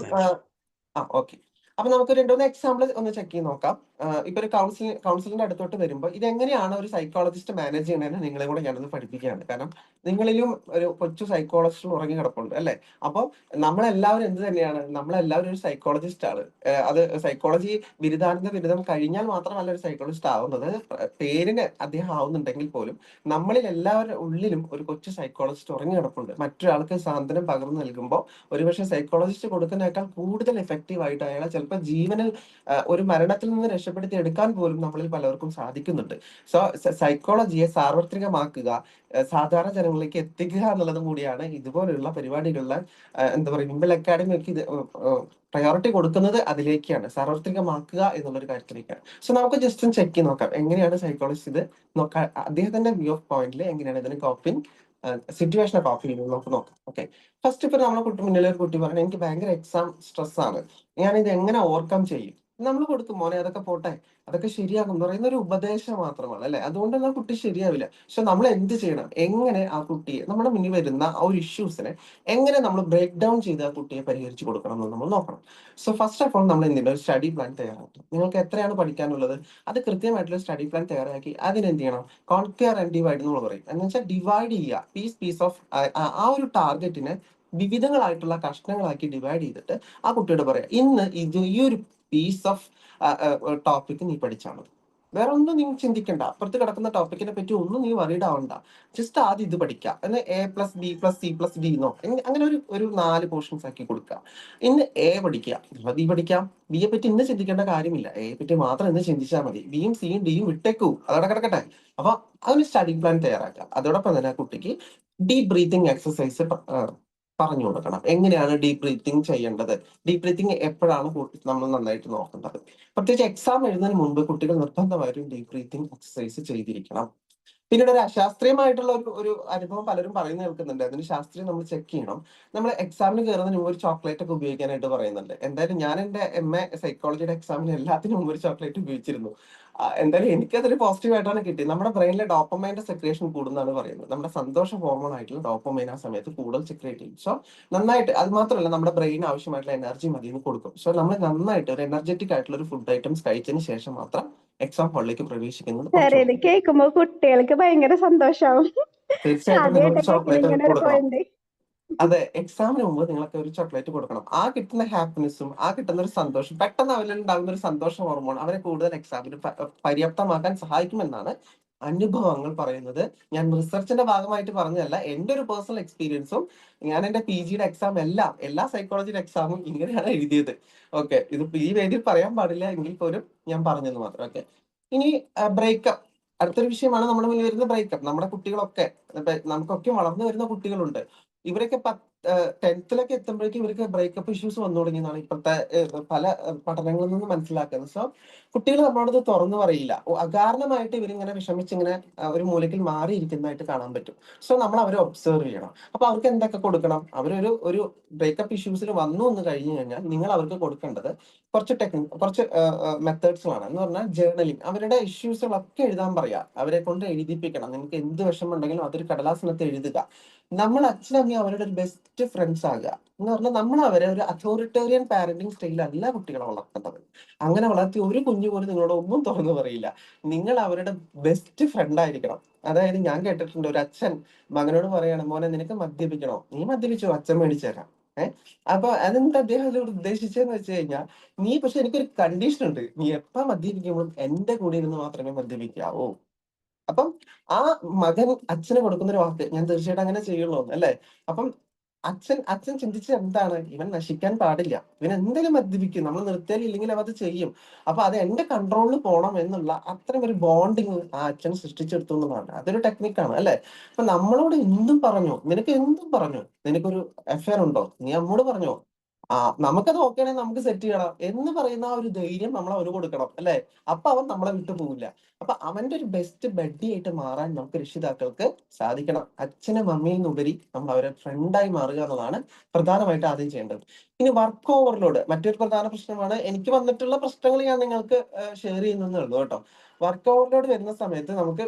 ആ, ഓക്കെ അപ്പൊ നമുക്ക് രണ്ടുമൂന്ന് എക്സാമ്പിൾ ഒന്ന് ചെക്ക് ചെയ്ത് നോക്കാം. ഇപ്പൊ ഒരു കൗൺസിൽ കൗൺസിലിന്റെ അടുത്തോട്ട് വരുമ്പോൾ ഇതെങ്ങനെയാണ് ഒരു സൈക്കോളജിസ്റ്റ് മാനേജ് ചെയ്യണതെന്ന് നിങ്ങളെ കൂടെ ഞാനൊന്ന് പഠിപ്പിക്കുകയാണ് കാരണം നിങ്ങളിലും ഒരു കൊച്ചു സൈക്കോളജിസ്റ്റ് ഉറങ്ങി കിടപ്പുണ്ട് അല്ലെ? അപ്പോൾ നമ്മളെല്ലാവരും എന്ത് തന്നെയാണ്? നമ്മളെല്ലാവരും ഒരു സൈക്കോളജിസ്റ്റ് ആണ്. അത് സൈക്കോളജി ബിരുദാനന്ദ ബിരുദം കഴിഞ്ഞാൽ മാത്രമല്ല ഒരു സൈക്കോളജിസ്റ്റ് ആവുന്നത്. പ്ര- പേരിന് അദ്ദേഹം ആവുന്നുണ്ടെങ്കിൽ പോലും നമ്മളിൽ എല്ലാവരുടെ ഉള്ളിലും ഒരു കൊച്ചു സൈക്കോളജിസ്റ്റ് ഉറങ്ങി കിടപ്പുണ്ട്. മറ്റൊരാൾക്ക് സാന്ത്വനം പകർന്നു നൽകുമ്പോൾ ഒരുപക്ഷെ സൈക്കോളജിസ്റ്റ് കൊടുക്കുന്നതിനേക്കാൾ കൂടുതൽ എഫക്റ്റീവ് ആയിട്ട് അയാളെ ചിലപ്പോൾ ജീവനിൽ ഒരു മരണത്തിൽ നിന്ന് രക്ഷപ്പെടുത്തി എടുക്കാൻ പോലും നമ്മളിൽ പലർക്കും സാധിക്കുന്നുണ്ട്. സോ സൈക്കോളജിയെ സാർവത്രികമാക്കുക സാധാരണ ജനങ്ങളിലേക്ക് എത്തിക്കുക എന്നുള്ളതും കൂടിയാണ് ഇതുപോലെയുള്ള പരിപാടികളിലെ എന്താ പറയുക ഇമ്പൽ അക്കാഡമിക്ക് ഇത് പ്രയോറിറ്റി കൊടുക്കുന്നത് അതിലേക്കാണ്. സാർവത്രികമാക്കുക എന്നുള്ള ഒരു കാര്യത്തിലേക്കാണ്. സോ നമുക്ക് ജസ്റ്റ് ഒന്ന് ചെക്ക് ചെയ്ത് നോക്കാം. എങ്ങനെയാണ് സൈക്കോളജിസ്റ്റ് ഇത് നോക്കാം അദ്ദേഹത്തിന്റെ വ്യൂ ഓഫ് പോയിന്റിൽ എങ്ങനെയാണ് ഇതിന് കോപ്പിംഗ് സിറ്റുവേഷനെ കോപ്പി ചെയ്യുന്നത് നമുക്ക് നോക്കാം. ഓക്കെ ഫസ്റ്റ് ഇപ്പൊ നമ്മളെ കുട്ടി മുന്നിൽ ഒരു കുട്ടി പറഞ്ഞു എനിക്ക് ഭയങ്കര എക്സാം സ്ട്രെസ് ആണ്. ഞാൻ ഇത് എങ്ങനെ ഓവർകം ചെയ്യും? നമ്മൾ കൊടുക്കും മോനെ അതൊക്കെ പോട്ടെ. അതൊക്കെ ശരിയാകും എന്ന് പറയുന്ന ഒരു ഉപദേശം മാത്രമാണ് അല്ലെ? അതുകൊണ്ട് ആ കുട്ടി ശരിയാവില്ല. പക്ഷെ നമ്മൾ എന്ത് ചെയ്യണം? എങ്ങനെ ആ കുട്ടിയെ നമ്മുടെ മുന്നിൽ വരുന്ന ആ ഒരു ഇഷ്യൂസിനെ എങ്ങനെ നമ്മൾ ബ്രേക്ക് ഡൗൺ ചെയ്ത് ആ കുട്ടിയെ പരിഹരിച്ചു കൊടുക്കണം എന്ന് നമ്മൾ നോക്കണം. സോ ഫസ്റ്റ് ഓഫ് ഓൾ നമ്മൾ എന്തിനാ ഒരു സ്റ്റഡി പ്ലാൻ തയ്യാറാക്കും നിങ്ങൾക്ക് എത്രയാണ് പഠിക്കാനുള്ളത്? അത് കൃത്യമായിട്ടുള്ള സ്റ്റഡി പ്ലാൻ തയ്യാറാക്കി അതിനെന്ത് ചെയ്യണം? കോൺക്യർ ആൻഡ് ഡിവൈഡ് എന്ന് പറയും. എന്ന് വെച്ചാൽ ഡിവൈഡ് ചെയ്യുക. പീസ് പീസ് ഓഫ് ആ ഒരു ടാർഗറ്റിനെ വിവിധങ്ങളായിട്ടുള്ള കഷ്ണങ്ങളാക്കി ഡിവൈഡ് ചെയ്തിട്ട് ആ കുട്ടിയോട് പറയാം ഇന്ന് ഇത് ഈ ഒരു പീസ് ഓഫ് ടോപ്പിക് നീ പഠിച്ചാൽ മതി. വേറെ ഒന്നും നീ ചിന്തിക്കണ്ട. അപ്പുറത്ത് കിടക്കുന്ന ടോപ്പിക്കിനെ പറ്റി ഒന്നും നീ വറീഡ് ആവണ്ട. ജസ്റ്റ് ആദ്യം ഇത് പഠിക്കുക എന്ന് A plus B plus C plus D എന്നോ അങ്ങനെ ഒരു ഒരു നാല് പോർഷൻസ് ആക്കി കൊടുക്കുക ഇന്ന് എ പഠിക്കുക ബി പഠിക്കാം. ബിയെ പറ്റി ഇന്ന് ചിന്തിക്കേണ്ട കാര്യമില്ല. എയെ പറ്റി മാത്രം ഇന്ന് ചിന്തിച്ചാൽ മതി. ബിയും സിയും ഡിയും വിട്ടേക്കൂ. അതവിടെ കിടക്കട്ടെ. അപ്പൊ അതിന് സ്റ്റഡി പ്ലാൻ തയ്യാറാക്കുക അതോടൊപ്പം തന്നെ കുട്ടിക്ക് ഡീപ് ബ്രീതിങ് എക്സസൈസ് പറഞ്ഞു കൊടുക്കണം. എങ്ങനെയാണ് ഡീപ് ബ്രീത്തിങ് ചെയ്യേണ്ടത്? ഡീപ് ബ്രീത്തിങ് എപ്പോഴാണ് നമ്മൾ നന്നായിട്ട് നോക്കേണ്ടത്? പ്രത്യേകിച്ച് എക്സാം എഴുതുന്നതിന് മുമ്പ് കുട്ടികൾ നിർബന്ധമായിട്ടും ഡീപ് ബ്രീത്തിങ് എക്സസൈസ് ചെയ്തിരിക്കണം. പിന്നീട് ഒരു അശാസ്ത്രീയമായിട്ടുള്ള ഒരു ഒരു അനുഭവം പലരും പറയുന്നത് കേൾക്കുന്നുണ്ട്. അതിന് ശാസ്ത്രീയം നമ്മൾ ചെക്ക് ചെയ്യണം. നമ്മൾ എക്സാമിന് കയറുന്നതിന് മുമ്പ് ഒരു ചോക്ലേറ്റ് ഒക്കെ ഉപയോഗിക്കാനായിട്ട് പറയുന്നുണ്ട്. എന്തായാലും ഞാൻ എന്റെ എം എ സൈക്കോളജിയുടെ എക്സാമിന് എല്ലാത്തിനും മുമ്പ് ഒരു ചോക്ലേറ്റ് ഉപയോഗിച്ചിരുന്നു. എന്തായാലും എനിക്കതൊരു പോസിറ്റീവ് ആയിട്ടാണ് കിട്ടിയത്. നമ്മുടെ ബ്രെയിനിലെ ഡോപ്പമൈന്റെ സെക്രിയേഷൻ കൂടുന്നതാണ് പറയുന്നത്. നമ്മുടെ സന്തോഷ ഹോർമോൺ ആയിട്ടുള്ള ഡോപ്പമൈൻ ആ സമയത്ത് കൂടുതൽ സെക്രിയേറ്റ് ചെയ്യും. സോ നന്നായിട്ട് അത് മാത്രമല്ല നമ്മുടെ ബ്രെയിൻ ആവശ്യമായിട്ടുള്ള എനർജി മതിയെന്ന് കൊടുക്കും. സോ നമ്മൾ നന്നായിട്ട് ഒരു എനർജറ്റിക് ആയിട്ടുള്ള ഒരു ഫുഡ് ഐറ്റംസ് കഴിച്ചതിന് ശേഷം മാത്രം എക്സാം ഹാളിലേക്ക് പ്രവേശിക്കുന്നത് കേൾക്കുമ്പോ കുട്ടികൾക്ക് ഭയങ്കര സന്തോഷാവും. തീർച്ചയായിട്ടും അതെ എക്സാമിന് മുമ്പ് നിങ്ങൾക്ക് ഒരു ചോക്ലേറ്റ് കൊടുക്കണം. ആ കിട്ടുന്ന ഹാപ്പിനെസ്സും ആ കിട്ടുന്ന ഒരു സന്തോഷം പെട്ടെന്ന് അവരിൽ ഉണ്ടാകുന്ന ഒരു സന്തോഷ ഹോർമോൺ അവരെ കൂടുതൽ എക്സാമിന് പര്യാപ്തമാക്കാൻ സഹായിക്കുമെന്നാണ് അനുഭവങ്ങൾ പറയുന്നത്. ഞാൻ റിസർച്ചിന്റെ ഭാഗമായിട്ട് പറഞ്ഞതല്ല. എന്റെ ഒരു പേഴ്സണൽ എക്സ്പീരിയൻസും ഞാൻ എന്റെ പി ജിയുടെ എക്സാം എല്ലാം എല്ലാ സൈക്കോളജിയുടെ എക്സാമും ഇങ്ങനെയാണ് എഴുതിയത്. ഓക്കെ ഇത് ഈ വേദിയിൽ പറയാൻ പാടില്ല എങ്കിൽ പോലും ഞാൻ പറഞ്ഞത് മാത്രം. ഓക്കെ ഇനി ബ്രേക്കപ്പ് അടുത്തൊരു വിഷയമാണ് നമ്മുടെ മുന്നിൽ വരുന്ന ബ്രേക്കപ്പ് നമ്മുടെ കുട്ടികളൊക്കെ നമുക്കൊക്കെ വളർന്നു വരുന്ന കുട്ടികളുണ്ട്. ഇവരൊക്കെ ടെൻത്തിലൊക്കെ എത്തുമ്പോഴേക്കും ഇവർക്ക് ബ്രേക്കപ്പ് ഇഷ്യൂസ് വന്നു തുടങ്ങിയെന്നാണ് ഇപ്പോഴത്തെ പല പഠനങ്ങളിൽ നിന്ന് മനസ്സിലാക്കുന്നത്. സോ കുട്ടികൾ നമ്മളോടത് തുറന്നു പറയില്ല. അകാരണമായിട്ട് ഇവരിങ്ങനെ വിഷമിച്ച് ഇങ്ങനെ ഒരു മൂലയ്ക്ക് മാറിയിരിക്കുന്നതായിട്ട് കാണാൻ പറ്റും. സോ നമ്മൾ അവരെ ഒബ്സർവ് ചെയ്യണം. അപ്പൊ അവർക്ക് എന്തൊക്കെ കൊടുക്കണം? അവരൊരു ഒരു ബ്രേക്കപ്പ് ഇഷ്യൂസിൽ വന്നു എന്ന് കഴിഞ്ഞു കഴിഞ്ഞാൽ നിങ്ങൾ അവർക്ക് കൊടുക്കേണ്ടത് കുറച്ച് ടെക്നിക് കുറച്ച് മെത്തേഡ്സുകളാണ് എന്ന് പറഞ്ഞാൽ ജേർണലിങ് അവരുടെ ഇഷ്യൂസുകളൊക്കെ എഴുതാൻ പറയാ. അവരെ കൊണ്ട് എഴുതിപ്പിക്കണം. നിങ്ങൾക്ക് എന്ത് വിഷമം ഉണ്ടെങ്കിലും അതൊരു കടലാസിനകത്ത് എഴുതുക. നമ്മൾ അച്ഛനമ്മയും അവരുടെ ഒരു ബെസ്റ്റ് ഫ്രണ്ട്സ് ആകുക. എന്ന് പറഞ്ഞാൽ നമ്മൾ അവരെ ഒരു അതോറിറ്റേറിയൻ പാരന്റിങ് സ്റ്റൈലല്ല കുട്ടികളെ വളർത്തേണ്ടത് അങ്ങനെ വളർത്തി ഒരു കുഞ്ഞു പോലും നിങ്ങളോട് ഒന്നും തുറന്നു പറയില്ല. നിങ്ങൾ അവരുടെ ബെസ്റ്റ് ഫ്രണ്ട് ആയിരിക്കണം. അതായത് ഞാൻ കേട്ടിട്ടുണ്ട് ഒരു അച്ഛൻ മകനോട് പറയാണ് മോനെ നിനക്ക് മദ്യപിക്കണോ? നീ മദ്യപിച്ചോ? അച്ഛൻ മേടിച്ചു തരാം. ഏഹ് അപ്പൊ അതെന്താ അദ്ദേഹം അതിലൂടെ ഉദ്ദേശിച്ചതെന്ന് വെച്ച് കഴിഞ്ഞാൽ നീ പക്ഷെ എനിക്കൊരു കണ്ടീഷൻ ഉണ്ട്. നീ എപ്പ മദ്യപിക്കുമ്പോഴും എന്റെ കൂടെ ഇരുന്ന് മാത്രമേ മദ്യപിക്കാവൂ. അപ്പം ആ മകൻ അച്ഛന് കൊടുക്കുന്ന ഒരു വാക്ക് ഞാൻ തീർച്ചയായിട്ടും അങ്ങനെ ചെയ്യുള്ളൂ അല്ലേ? അപ്പം അച്ഛൻ അച്ഛൻ ചിന്തിച്ചത് എന്താണ്? ഇവൻ നശിക്കാൻ പാടില്ല. ഇവൻ എന്തെങ്കിലും മദ്യപിക്കും. നമ്മൾ നിർത്തിയാലില്ലെങ്കിൽ അവ അത് ചെയ്യും. അപ്പൊ അത് എന്റെ കൺട്രോളിൽ പോകണം എന്നുള്ള അത്തരം ഒരു ബോണ്ടിങ് ആ അച്ഛൻ സൃഷ്ടിച്ചെടുത്തു എന്നുള്ളതാണ്. അതൊരു ടെക്നിക്കാണ് അല്ലെ? അപ്പൊ നമ്മളോട് എന്തും പറഞ്ഞു. നിനക്ക് എന്തും പറഞ്ഞു. നിനക്കൊരു എഫയർ ഉണ്ടോ? നീ അമ്മോട് പറഞ്ഞോ? ആ നമുക്കത് നോക്കുകയാണെങ്കിൽ നമുക്ക് സെറ്റ് ചെയ്യണം. എന്ന് പറയുന്ന ആ ഒരു ധൈര്യം നമ്മൾ അവന് കൊടുക്കണം അല്ലെ? അപ്പൊ അവൻ നമ്മളെ വിട്ടു പോവില്ല. അപ്പൊ അവന്റെ ഒരു ബെസ്റ്റ് ബഡ്ഡി ആയിട്ട് മാറാൻ നമുക്ക് രക്ഷിതാക്കൾക്ക് സാധിക്കണം. അച്ഛനും മമ്മിയിൽ നിന്നുപരി നമ്മൾ അവരെ ഫ്രണ്ടായി മാറുക എന്നതാണ് പ്രധാനമായിട്ട് ആദ്യം ചെയ്യേണ്ടത്. ഇനി വർക്ക് ഓവർലോഡ് മറ്റൊരു പ്രധാന പ്രശ്നമാണ്. എനിക്ക് വന്നിട്ടുള്ള പ്രശ്നങ്ങൾ ഞാൻ നിങ്ങൾക്ക് ഷെയർ ചെയ്യുന്നതേ ഉള്ളൂ കേട്ടോ. വർക്ക് ഓവർലോഡ് വരുന്ന സമയത്ത് നമുക്ക്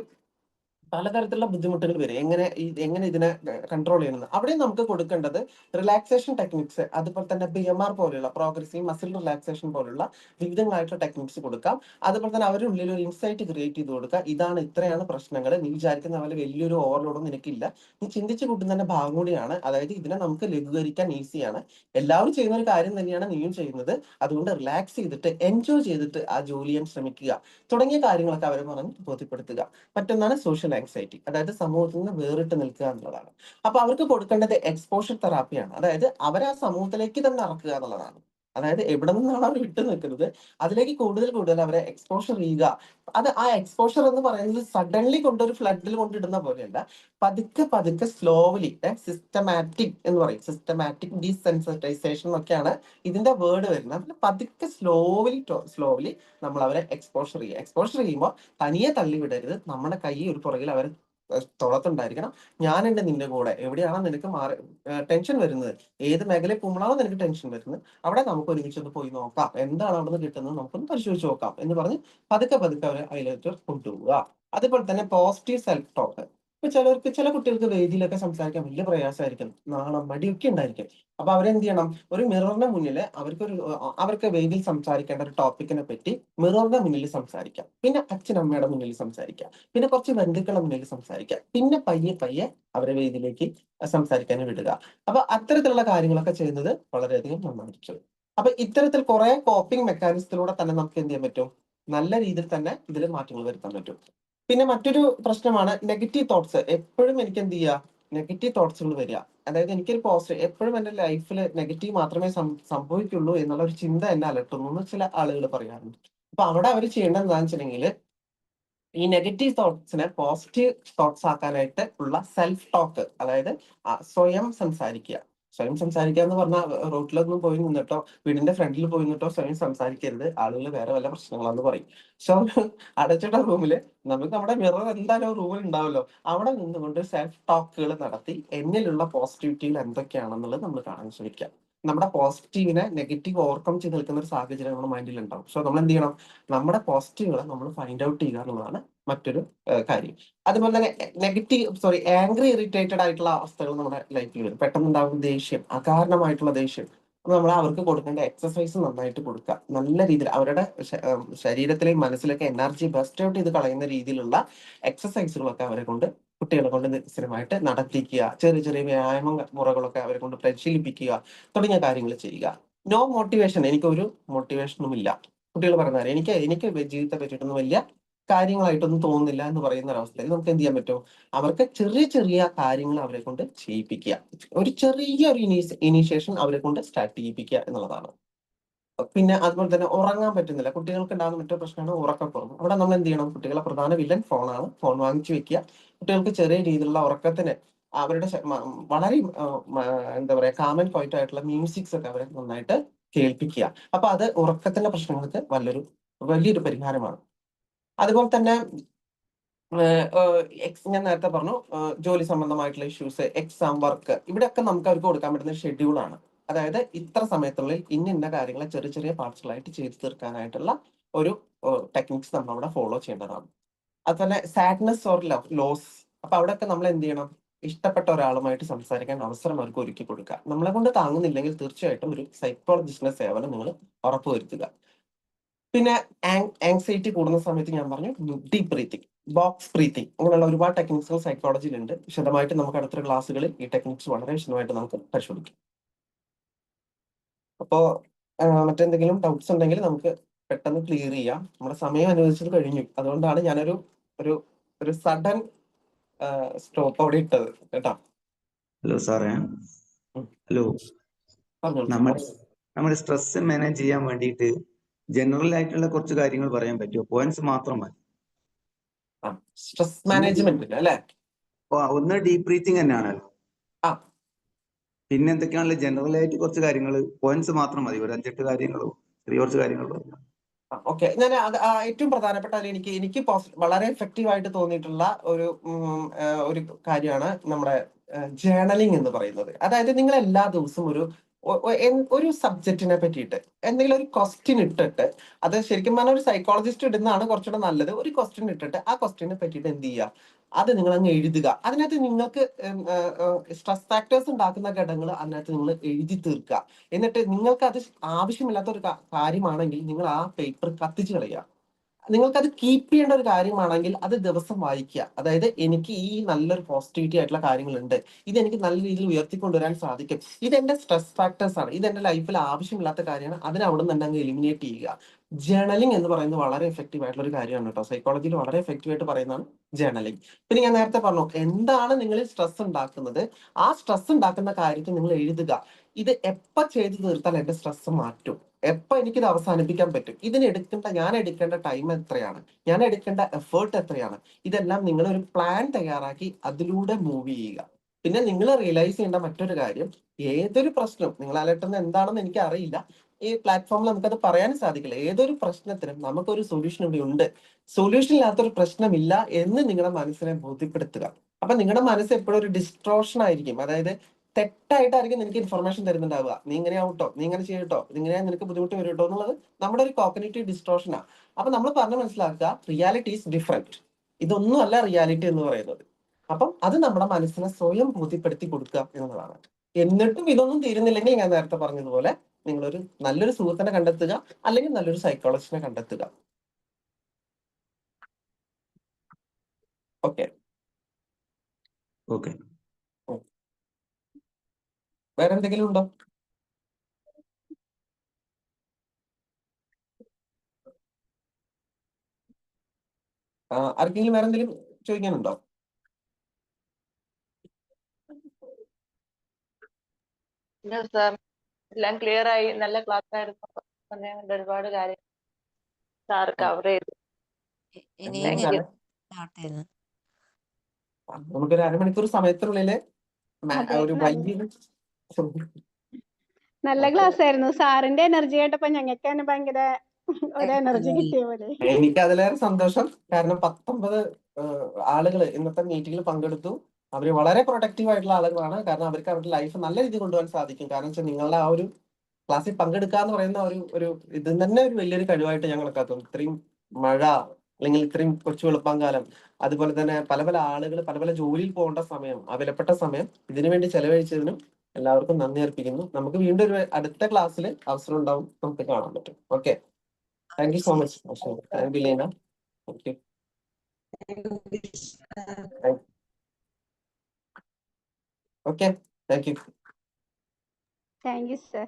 പലതരത്തിലുള്ള ബുദ്ധിമുട്ടുകൾ വരും. എങ്ങനെ എങ്ങനെ ഇതിനെ കൺട്രോൾ ചെയ്യണമെന്ന് അവിടെ നമുക്ക് കൊടുക്കേണ്ടത് റിലാക്സേഷൻ ടെക്നിക്സ് അതുപോലെ തന്നെ ബി എം ആർ പോലെയുള്ള പ്രോഗ്രസീവ് മസിൽ റിലാക്സേഷൻ പോലുള്ള വിവിധങ്ങളായിട്ടുള്ള ടെക്നിക്സ് കൊടുക്കാം. അതുപോലെ തന്നെ അവരുടെ ഉള്ളിൽ ഒരു ഇൻസൈറ്റ് ക്രിയേറ്റ് ചെയ്ത് കൊടുക്കുക. ഇതാണ് ഇത്രയാണ് പ്രശ്നങ്ങൾ. നീ വിചാരിക്കുന്ന പോലെ വലിയൊരു ഓവർലോഡും നിനക്കില്ല. നീ ചിന്തിച്ചു കൂട്ടുന്നതിന്റെ ഭാഗം കൂടിയാണ്. അതായത് ഇതിനെ നമുക്ക് ലഘൂകരിക്കാൻ ഈസിയാണ്. എല്ലാവരും ചെയ്യുന്ന ഒരു കാര്യം തന്നെയാണ് നീയും ചെയ്യുന്നത്. അതുകൊണ്ട് റിലാക്സ് ചെയ്തിട്ട് എൻജോയ് ചെയ്തിട്ട് ആ ജോലി ചെയ്യാൻ ശ്രമിക്കുക. തുടങ്ങിയ കാര്യങ്ങളൊക്കെ അവരെ പറഞ്ഞ് ബോധ്യപ്പെടുത്തുക. മറ്റൊന്നാണ് സോഷ്യൽ ആങ്സൈറ്റി അതായത് സമൂഹത്തിൽ നിന്ന് വേറിട്ട് നിൽക്കുക എന്നുള്ളതാണ്. അപ്പൊ അവർക്ക് കൊടുക്കേണ്ടത് എക്സ്പോഷർ തെറാപ്പിയാണ് അതായത് അവരെ ആ സമൂഹത്തിലേക്ക് തന്നെ ഇറക്കുക എന്നുള്ളതാണ്. അതായത് എവിടെ നിന്നാണ് അവർ വിട്ടു നിൽക്കുന്നത് അതിലേക്ക് കൂടുതൽ കൂടുതൽ അവരെ എക്സ്പോഷർ ചെയ്യുക. അത് ആ എക്സ്പോഷർ എന്ന് പറയുന്നത് സഡൻലി കൊണ്ടൊരു ഫ്ലഡിൽ കൊണ്ടിടുന്ന പോലെയല്ല. പതുക്കെ പതുക്കെ സ്ലോവലി സിസ്റ്റമാറ്റിക് എന്ന് പറയും. സിസ്റ്റമാറ്റിക് ഡീസെൻസിറ്റൈസേഷൻ ഒക്കെയാണ് ഇതിന്റെ വേർഡ് വരുന്നത്. അപ്പം പതുക്കെ സ്ലോവലി സ്ലോവലി നമ്മൾ അവരെ എക്സ്പോഷർ ചെയ്യുക. എക്സ്പോഷർ ചെയ്യുമ്പോൾ തനിയെ തള്ളി വിടരുത്. നമ്മുടെ കൈ ഒരു പുറകിൽ അവരെ ഏഹ് ഞാൻ ഞാനുണ്ട് നിന്റെ കൂടെ. എവിടെയാണോ നിനക്ക് മാറി ടെൻഷൻ വരുന്നത്. ഏത് മേഖലയിൽ പോകുമ്പോഴാണോ നിനക്ക് ടെൻഷൻ വരുന്നത്. അവിടെ നമുക്ക് ഒരുമിച്ച് ഒന്ന് പോയി നോക്കാം. എന്താണ് അവിടെ നിന്ന് കിട്ടുന്നത് നമുക്കൊന്ന് പരിശോധിച്ച് നോക്കാം എന്ന് പറഞ്ഞ് പതുക്കെ പതുക്കെ അവരെ അതിലേക്ക് കൊണ്ടുപോവുക. അതുപോലെ തന്നെ പോസിറ്റീവ് സെൽഫ് ടോക്ക് ഇപ്പൊ ചിലർക്ക് ചില കുട്ടികൾക്ക് വേദിയിലൊക്കെ സംസാരിക്കാൻ വലിയ പ്രയാസമായിരിക്കും നാണം മടിയൊക്കെ ഉണ്ടായിരിക്കും. അപ്പൊ അവരെന്ത് ചെയ്യണം? ഒരു മിററിന്റെ മുന്നിൽ അവർക്കൊരു ഒരു അവർക്ക് വേദിയിൽ സംസാരിക്കേണ്ട ഒരു ടോപ്പിക്കിനെ പറ്റി മിററിന്റെ മുന്നിൽ സംസാരിക്കാം. പിന്നെ അച്ഛനമ്മയുടെ മുന്നിൽ സംസാരിക്കാം. പിന്നെ കുറച്ച് ബന്ധുക്കളുടെ മുന്നിൽ സംസാരിക്കാം. പിന്നെ പയ്യെ പയ്യെ അവരെ വേദിയിലേക്ക് സംസാരിക്കാൻ വിടുക. അപ്പൊ അത്തരത്തിലുള്ള കാര്യങ്ങളൊക്കെ ചെയ്യുന്നത് വളരെയധികം നന്നായിരിക്കും. അപ്പൊ ഇത്തരത്തിൽ കുറെ കോപ്പിംഗ് മെക്കാനിസത്തിലൂടെ തന്നെ നമുക്ക് എന്ത് ചെയ്യാൻ പറ്റും? നല്ല രീതിയിൽ തന്നെ ഇതിൽ മാറ്റങ്ങൾ വരുത്താൻ പറ്റും. പിന്നെ മറ്റൊരു പ്രശ്നമാണ് നെഗറ്റീവ് തോട്ട്സ് എപ്പോഴും എനിക്ക് എന്ത് ചെയ്യുക നെഗറ്റീവ് തോട്ട്സുകൾ വരിക. അതായത് എനിക്കൊരു പോസിറ്റീവ് എപ്പോഴും എന്റെ ലൈഫിൽ നെഗറ്റീവ് മാത്രമേ സംഭവിക്കുള്ളൂ എന്നുള്ള ഒരു ചിന്ത എന്നെ അലട്ടുന്നു എന്ന് ചില ആളുകൾ പറയാറുണ്ട്. അപ്പൊ അവിടെ അവർ ചെയ്യേണ്ടത് എന്താണെന്ന് വെച്ചിട്ടുണ്ടെങ്കിൽ ഈ നെഗറ്റീവ് തോട്ട്സിനെ പോസിറ്റീവ് തോട്ട്സ് ആക്കാനായിട്ട് ഉള്ള സെൽഫ് ടോക്ക് അതായത് സ്വയം സംസാരിക്കുക. സ്വയം സംസാരിക്കുക എന്ന് പറഞ്ഞാൽ റോട്ടിലൊന്നും പോയി നിന്നിട്ടോ വീടിന്റെ ഫ്രണ്ടിൽ പോയി നിന്നിട്ടോ സ്വയം സംസാരിക്കരുത്. ആളുകൾ വേറെ വല്ല പ്രശ്നങ്ങളാന്ന് പറയും. സോ അടച്ചിട്ട റൂമിൽ നമുക്ക് നമ്മുടെ മിറർ എന്തായാലും റൂമിൽ ഉണ്ടാവല്ലോ. അവിടെ നിന്നുകൊണ്ട് സെൽഫ് ടോക്കുകൾ നടത്തി എന്നിലുള്ള പോസിറ്റിവിറ്റികൾ എന്തൊക്കെയാണെന്നുള്ളത് നമ്മൾ കാണാൻ ശ്രമിക്കാം. നമ്മുടെ പോസിറ്റീവിനെ നെഗറ്റീവ് ഓവർകം ചെയ്ത് നിൽക്കുന്ന ഒരു സാഹചര്യം നമ്മുടെ മൈൻഡിൽ ഉണ്ടാവും സോ നമ്മൾ എന്ത് ചെയ്യണം? നമ്മുടെ പോസിറ്റീവുകളെ നമ്മൾ ഫൈൻഡ് ഔട്ട് ചെയ്യുക എന്നുള്ളതാണ് മറ്റൊരു കാര്യം. അതുപോലെ തന്നെ നെഗറ്റീവ് സോറി ആംഗ്രി ഇറിറ്റേറ്റഡ് ആയിട്ടുള്ള അവസ്ഥകൾ നമ്മുടെ ലൈഫിൽ വരും പെട്ടെന്ന് ഉണ്ടാകുന്ന ദേഷ്യം അകാരണമായിട്ടുള്ള ദേഷ്യം നമ്മൾ അവർക്ക് കൊടുക്കേണ്ട എക്സസൈസ് നന്നായിട്ട് കൊടുക്കുക. നല്ല രീതിയിൽ അവരുടെ ശരീരത്തിലെയും മനസ്സിലൊക്കെ എനർജി ബെസ്റ്റ് ഔട്ട് ചെയ്ത് കളയുന്ന രീതിയിലുള്ള എക്സസൈസുകളൊക്കെ അവരെ കൊണ്ട് കുട്ടികളെ കൊണ്ട് സ്ഥിരമായിട്ട് നടത്തിക്കുക. ചെറിയ ചെറിയ വ്യായാമ മുറകളൊക്കെ അവരെ കൊണ്ട് പരിശീലിപ്പിക്കുക. തുടങ്ങിയ കാര്യങ്ങൾ ചെയ്യുക. നോ മോട്ടിവേഷൻ എനിക്കൊരു മോട്ടിവേഷനും ഇല്ല. കുട്ടികൾ പറയുന്നത് എനിക്ക് എനിക്ക് ജീവിതത്തെ പറ്റിയിട്ടൊന്നും വലിയ കാര്യങ്ങളായിട്ടൊന്നും തോന്നുന്നില്ല എന്ന് പറയുന്ന ഒരവസ്ഥയിൽ നമുക്ക് എന്ത് ചെയ്യാൻ പറ്റും? അവർക്ക് ചെറിയ ചെറിയ കാര്യങ്ങൾ അവരെ കൊണ്ട് ചെയ്യിപ്പിക്കുക. ഒരു ചെറിയ ഒരു ഇനീഷ്യേഷൻ അവരെ കൊണ്ട് സ്റ്റാർട്ട് ചെയ്യിപ്പിക്കുക എന്നുള്ളതാണ്. പിന്നെ അതുപോലെ തന്നെ ഉറങ്ങാൻ പറ്റുന്നില്ല. കുട്ടികൾക്ക് ഉണ്ടാകുന്ന മറ്റൊരു പ്രശ്നമാണ് ഉറക്കക്കുറവ്. അവിടെ നമ്മൾ എന്ത് ചെയ്യണം? കുട്ടികളെ പ്രധാന വില്ലൻ ഫോണാണ് ഫോൺ വാങ്ങിച്ചു വെക്കുക. കുട്ടികൾക്ക് ചെറിയ രീതിയിലുള്ള ഉറക്കത്തിന് അവരുടെ വളരെ എന്താ പറയാ കാമൻ പോയിന്റ് ആയിട്ടുള്ള മ്യൂസിക്സ് ഒക്കെ അവരെ നന്നായിട്ട് കേൾപ്പിക്കുക. അപ്പൊ അത് ഉറക്കത്തിന്റെ പ്രശ്നങ്ങൾക്ക് വലിയൊരു വലിയൊരു പരിഹാരമാണ്. അതുപോലെ തന്നെ ഞാൻ നേരത്തെ പറഞ്ഞു ജോലി സംബന്ധമായിട്ടുള്ള ഇഷ്യൂസ് എക്സാം വർക്ക് ഇവിടെയൊക്കെ നമുക്ക് അവർക്ക് കൊടുക്കാൻ പറ്റുന്ന ഷെഡ്യൂളാണ് അതായത് ഇത്ര സമയത്തുള്ളിൽ ഇന്ന ഇന്ന കാര്യങ്ങളെ ചെറിയ ചെറിയ പാർട്സുകളായിട്ട് ചെയ്തു തീർക്കാനായിട്ടുള്ള ഒരു ടെക്നിക്സ് നമ്മൾ അവിടെ ഫോളോ ചെയ്യേണ്ടതാണ്. അതുപോലെ സാഡ്നെസ് ഓർ ലവ് ലോസ്. അപ്പൊ അവിടെയൊക്കെ നമ്മൾ എന്ത് ചെയ്യണം? ഇഷ്ടപ്പെട്ട ഒരാളുമായിട്ട് സംസാരിക്കാൻ അവസരം അവർക്ക് ഒരുക്കി കൊടുക്കുക. നമ്മളെ കൊണ്ട് താങ്ങുന്നില്ലെങ്കിൽ തീർച്ചയായിട്ടും ഒരു സൈക്കോളജിസ്റ്റിന്റെ സേവനം നിങ്ങൾ ഉറപ്പുവരുത്തുക. പിന്നെ ആങ്സൈറ്റി കൂടുന്ന സമയത്ത് ഞാൻ പറഞ്ഞു ഡീപ് ബ്രീത്തിങ് ബോക്സ് ബ്രീത്തിങ്. അങ്ങനെയുള്ള ഒരുപാട് ടെക്നിക്സുകൾ സൈക്കോളജിയിലുണ്ട്. വിശദമായിട്ട് നമുക്ക് അടുത്ത ക്ലാസ്സുകളിൽ ഈ ടെക്നിക്സ് വളരെ വിശദമായിട്ട് നമുക്ക് പരിശോധിക്കാം. അപ്പോ മറ്റെന്തെങ്കിലും ഡൗട്ട്സ് ഉണ്ടെങ്കിൽ നമുക്ക് പെട്ടെന്ന് ക്ലിയർ ചെയ്യാം. നമ്മുടെ സമയം അനുവദിച്ചത് കഴിഞ്ഞു. അതുകൊണ്ടാണ് ഞാനൊരു ഒരു ഒരു സഡൻ സ്റ്റോപ്പ് അവിടെ ഇട്ടത്. കേട്ടോ? ഹലോ സാറേ ഹലോ നമ്മൾ നമ്മുടെ സ്ട്രെസ് മാനേജ് ചെയ്യാൻ വേണ്ടിയിട്ട് ജനറൽ ആയിട്ടുള്ള കുറച്ച് കാര്യങ്ങൾ പറയാൻ പറ്റുമോ? പോയിന്റ്സ് മാത്രം മതി. സ്ട്രെസ് മാനേജ്മെന്റ് അല്ലേ? ഒന്ന് ഡീപ് ബ്രീത്തിങ് തന്നെയാണല്ലോ. ആ. പിന്നെ എന്തൊക്കെയാണല്ലോ ജനറൽ ആയിട്ട് കുറച്ച് കാര്യങ്ങൾ പോയിന്റ്സ് മാത്രം മതി. ഒരു അഞ്ചെട്ട് കാര്യങ്ങളോ ചെറിയ കുറച്ച് കാര്യങ്ങളോ. ഓക്കെ ഞാൻ അത് ഏറ്റവും പ്രധാനപ്പെട്ട എനിക്ക് എനിക്ക് വളരെ എഫക്റ്റീവ് ആയിട്ട് തോന്നിയിട്ടുള്ള ഒരു ഒരു കാര്യമാണ് നമ്മുടെ ജേണലിംഗ് എന്ന് പറയുന്നത്. അതായത് നിങ്ങൾ എല്ലാ ദിവസവും ഒരു ഒരു സബ്ജക്റ്റിനെ പറ്റിയിട്ട്. എന്തെങ്കിലും ഒരു ക്വസ്റ്റ്യൻ ഇട്ടിട്ട് അത് ശരിക്കും പറഞ്ഞാൽ ഒരു സൈക്കോളജിസ്റ്റ് ഇടുന്നതാണ് കുറച്ചുകൂടെ നല്ലത്. ഒരു ക്വസ്റ്റ്യൻ ഇട്ടിട്ട് ആ ക്വസ്റ്റ്യനെ പറ്റിയിട്ട് എന്ത് ചെയ്യുക? അത് നിങ്ങൾ അങ്ങ് എഴുതുക. അതിനകത്ത് നിങ്ങൾക്ക് സ്ട്രെസ് ഫാക്ടേഴ്സ് ഉണ്ടാക്കുന്ന ഘടകങ്ങൾ അതിനകത്ത് നിങ്ങൾ എഴുതി തീർക്കുക. എന്നിട്ട് നിങ്ങൾക്ക് അത് ആവശ്യമില്ലാത്ത ഒരു കാര്യമാണെങ്കിൽ നിങ്ങൾ ആ പേപ്പർ കത്തിച്ച് കളയുക. നിങ്ങൾക്ക് അത് കീപ്പ് ചെയ്യേണ്ട ഒരു കാര്യമാണെങ്കിൽ അത് ദിവസം വായിക്കുക. അതായത് എനിക്ക് ഈ നല്ലൊരു പോസിറ്റിവിറ്റി ആയിട്ടുള്ള കാര്യങ്ങളുണ്ട്. ഇത് എനിക്ക് നല്ല രീതിയിൽ ഉയർത്തിക്കൊണ്ടുവരാൻ സാധിക്കും. ഇത് സ്ട്രെസ് ഫാക്ടേഴ്സ് ആണ്. ഇത് ലൈഫിൽ ആവശ്യമില്ലാത്ത കാര്യമാണ്. അതിനെ അവിടെ നിന്ന് തന്നെ എലിമിനേറ്റ് ചെയ്യുക. ജേണലിംഗ് എന്ന് പറയുന്നത് വളരെ എഫക്റ്റീവ് ആയിട്ടുള്ള ഒരു കാര്യമാണ് കേട്ടോ. സൈക്കോളജിയിൽ വളരെ എഫക്റ്റീവ് ആയിട്ട് പറയുന്നതാണ് ജേണലിംഗ് പിന്നെ ഞാൻ നേരത്തെ പറഞ്ഞു എന്താണ് നിങ്ങളിൽ സ്ട്രെസ് ഉണ്ടാക്കുന്നത്? ആ സ്ട്രെസ് ഉണ്ടാക്കുന്ന കാര്യത്തിൽ നിങ്ങൾ എഴുതുക. ഇത് എപ്പോ ചെയ്തു തീർത്താൽ എന്റെ സ്ട്രെസ് മാറ്റും. എപ്പോ എനിക്കിത് അവസാനിപ്പിക്കാൻ പറ്റും? ഇതിന് എടുക്കേണ്ട ഞാൻ എടുക്കേണ്ട ടൈം എത്രയാണ്? ഞാൻ എടുക്കേണ്ട എഫേർട്ട് എത്രയാണ്? ഇതെല്ലാം നിങ്ങൾ ഒരു പ്ലാൻ തയ്യാറാക്കി അതിലൂടെ മൂവ് ചെയ്യുക. പിന്നെ നിങ്ങൾ റിയലൈസ് ചെയ്യേണ്ട മറ്റൊരു കാര്യം ഏതൊരു പ്രശ്നം നിങ്ങൾ അലട്ടുന്ന എന്താണെന്ന് എനിക്ക് അറിയില്ല. ഈ പ്ലാറ്റ്ഫോമിൽ നമുക്കത് പറയാൻ സാധിക്കില്ല. ഏതൊരു പ്രശ്നത്തിനും നമുക്കൊരു സൊല്യൂഷൻ ഇവിടെ ഉണ്ട്. സൊല്യൂഷൻ ഇല്ലാത്തൊരു പ്രശ്നമില്ല എന്ന് നിങ്ങളുടെ മനസ്സിനെ ബോധ്യപ്പെടുത്തുക. അപ്പൊ നിങ്ങളുടെ മനസ്സ് എപ്പോഴും ഒരു ഡിസ്ട്രോഷൻ ആയിരിക്കും. അതായത് തെറ്റായിട്ടായിരിക്കും നിനക്ക് ഇൻഫർമേഷൻ തരുന്നുണ്ടാവുക. നീ ഇങ്ങനെ ആവട്ടോ? നീ ഇങ്ങനെ ചെയ്യട്ടോ? ഇങ്ങനെ നിനക്ക് ബുദ്ധിമുട്ട് വരും കേട്ടോ എന്നുള്ളത് നമ്മുടെ ഒരു കോപ്പനേറ്റീവ് ഡിസ്ട്രോഷനാണ് അപ്പൊ നമ്മൾ പറഞ്ഞ് മനസ്സിലാക്കുക റിയാലിറ്റി ഈസ് ഡിഫറെന്റ് ഇതൊന്നും അല്ല റിയാലിറ്റി എന്ന് പറയുന്നത്. അപ്പം അത് നമ്മുടെ മനസ്സിനെ സ്വയം ബോധ്യപ്പെടുത്തി കൊടുക്കുക എന്നുള്ളതാണ്. എന്നിട്ടും ഇതൊന്നും തീരുന്നില്ലെങ്കിൽ ഞാൻ നേരത്തെ പറഞ്ഞതുപോലെ നിങ്ങളൊരു നല്ലൊരു സുഹൃത്തിനെ കണ്ടെത്തുക അല്ലെങ്കിൽ നല്ലൊരു സൈക്കോളജിസ്റ്റിനെ കണ്ടെത്തുക. ഓക്കെ ഓക്കെ വേറെ എന്തെങ്കിലും ഉണ്ടോ ആർക്കെങ്കിലും വേറെ എന്തെങ്കിലും ചോദിക്കാനുണ്ടോ എല്ലാം ക്ലിയർ ആയി. നല്ല ക്ലാസ് ആയിരുന്നു. ഒരുപാട് കാര്യം സാർ കവർ ചെയ്തു. നമുക്കൊരു അരമണിക്കൂർ സമയത്തിനുള്ളിൽ ഒരു വൈകിട്ട് നല്ല ക്ലാസ് ആയിരുന്നു സാറിന്റെ എനർജി കേട്ടപ്പോ ഞങ്ങൾക്ക് തന്നെ ഭയങ്കര ഒരു എനർജി കിട്ടിയ പോലെ. എനിക്ക് അതിലേറെ സന്തോഷം. കാരണം പത്തൊമ്പത് ആളുകൾ ഇന്നത്തെ മീറ്റിംഗിൽ പങ്കെടുത്തു. അവർ വളരെ പ്രൊഡക്റ്റീവ് ആയിട്ടുള്ള ആളുകളാണ്. കാരണം അവർക്ക് അവരുടെ ലൈഫ് നല്ല രീതിയിൽ കൊണ്ടുപോകാൻ സാധിക്കും. കാരണം വെച്ചാൽ നിങ്ങളുടെ ആ ഒരു ക്ലാസ്സിൽ പങ്കെടുക്കുക എന്ന് പറയുന്ന ഒരു ഒരു ഇത് തന്നെ ഒരു വലിയൊരു കഴിവായിട്ട് ഞാൻ കണക്കാക്കും. ഇത്രയും മഴ അല്ലെങ്കിൽ ഇത്രയും കൊച്ചു വെളുപ്പാങ്കാലം അതുപോലെ തന്നെ പല പല ആളുകൾ പല പല ജോലിയിൽ പോകേണ്ട സമയം ആ വിലപ്പെട്ട സമയം ഇതിനു വേണ്ടി ചെലവഴിച്ചതിനും എല്ലാവർക്കും നന്ദി അർപ്പിക്കുന്നു. നമുക്ക് വീണ്ടും ഒരു അടുത്ത ക്ലാസ്സിൽ അവസരം ഉണ്ടാവും നമുക്ക് കാണാൻ പറ്റും. Okay thank you so much thank you Leena thank you okay thank you thank you sir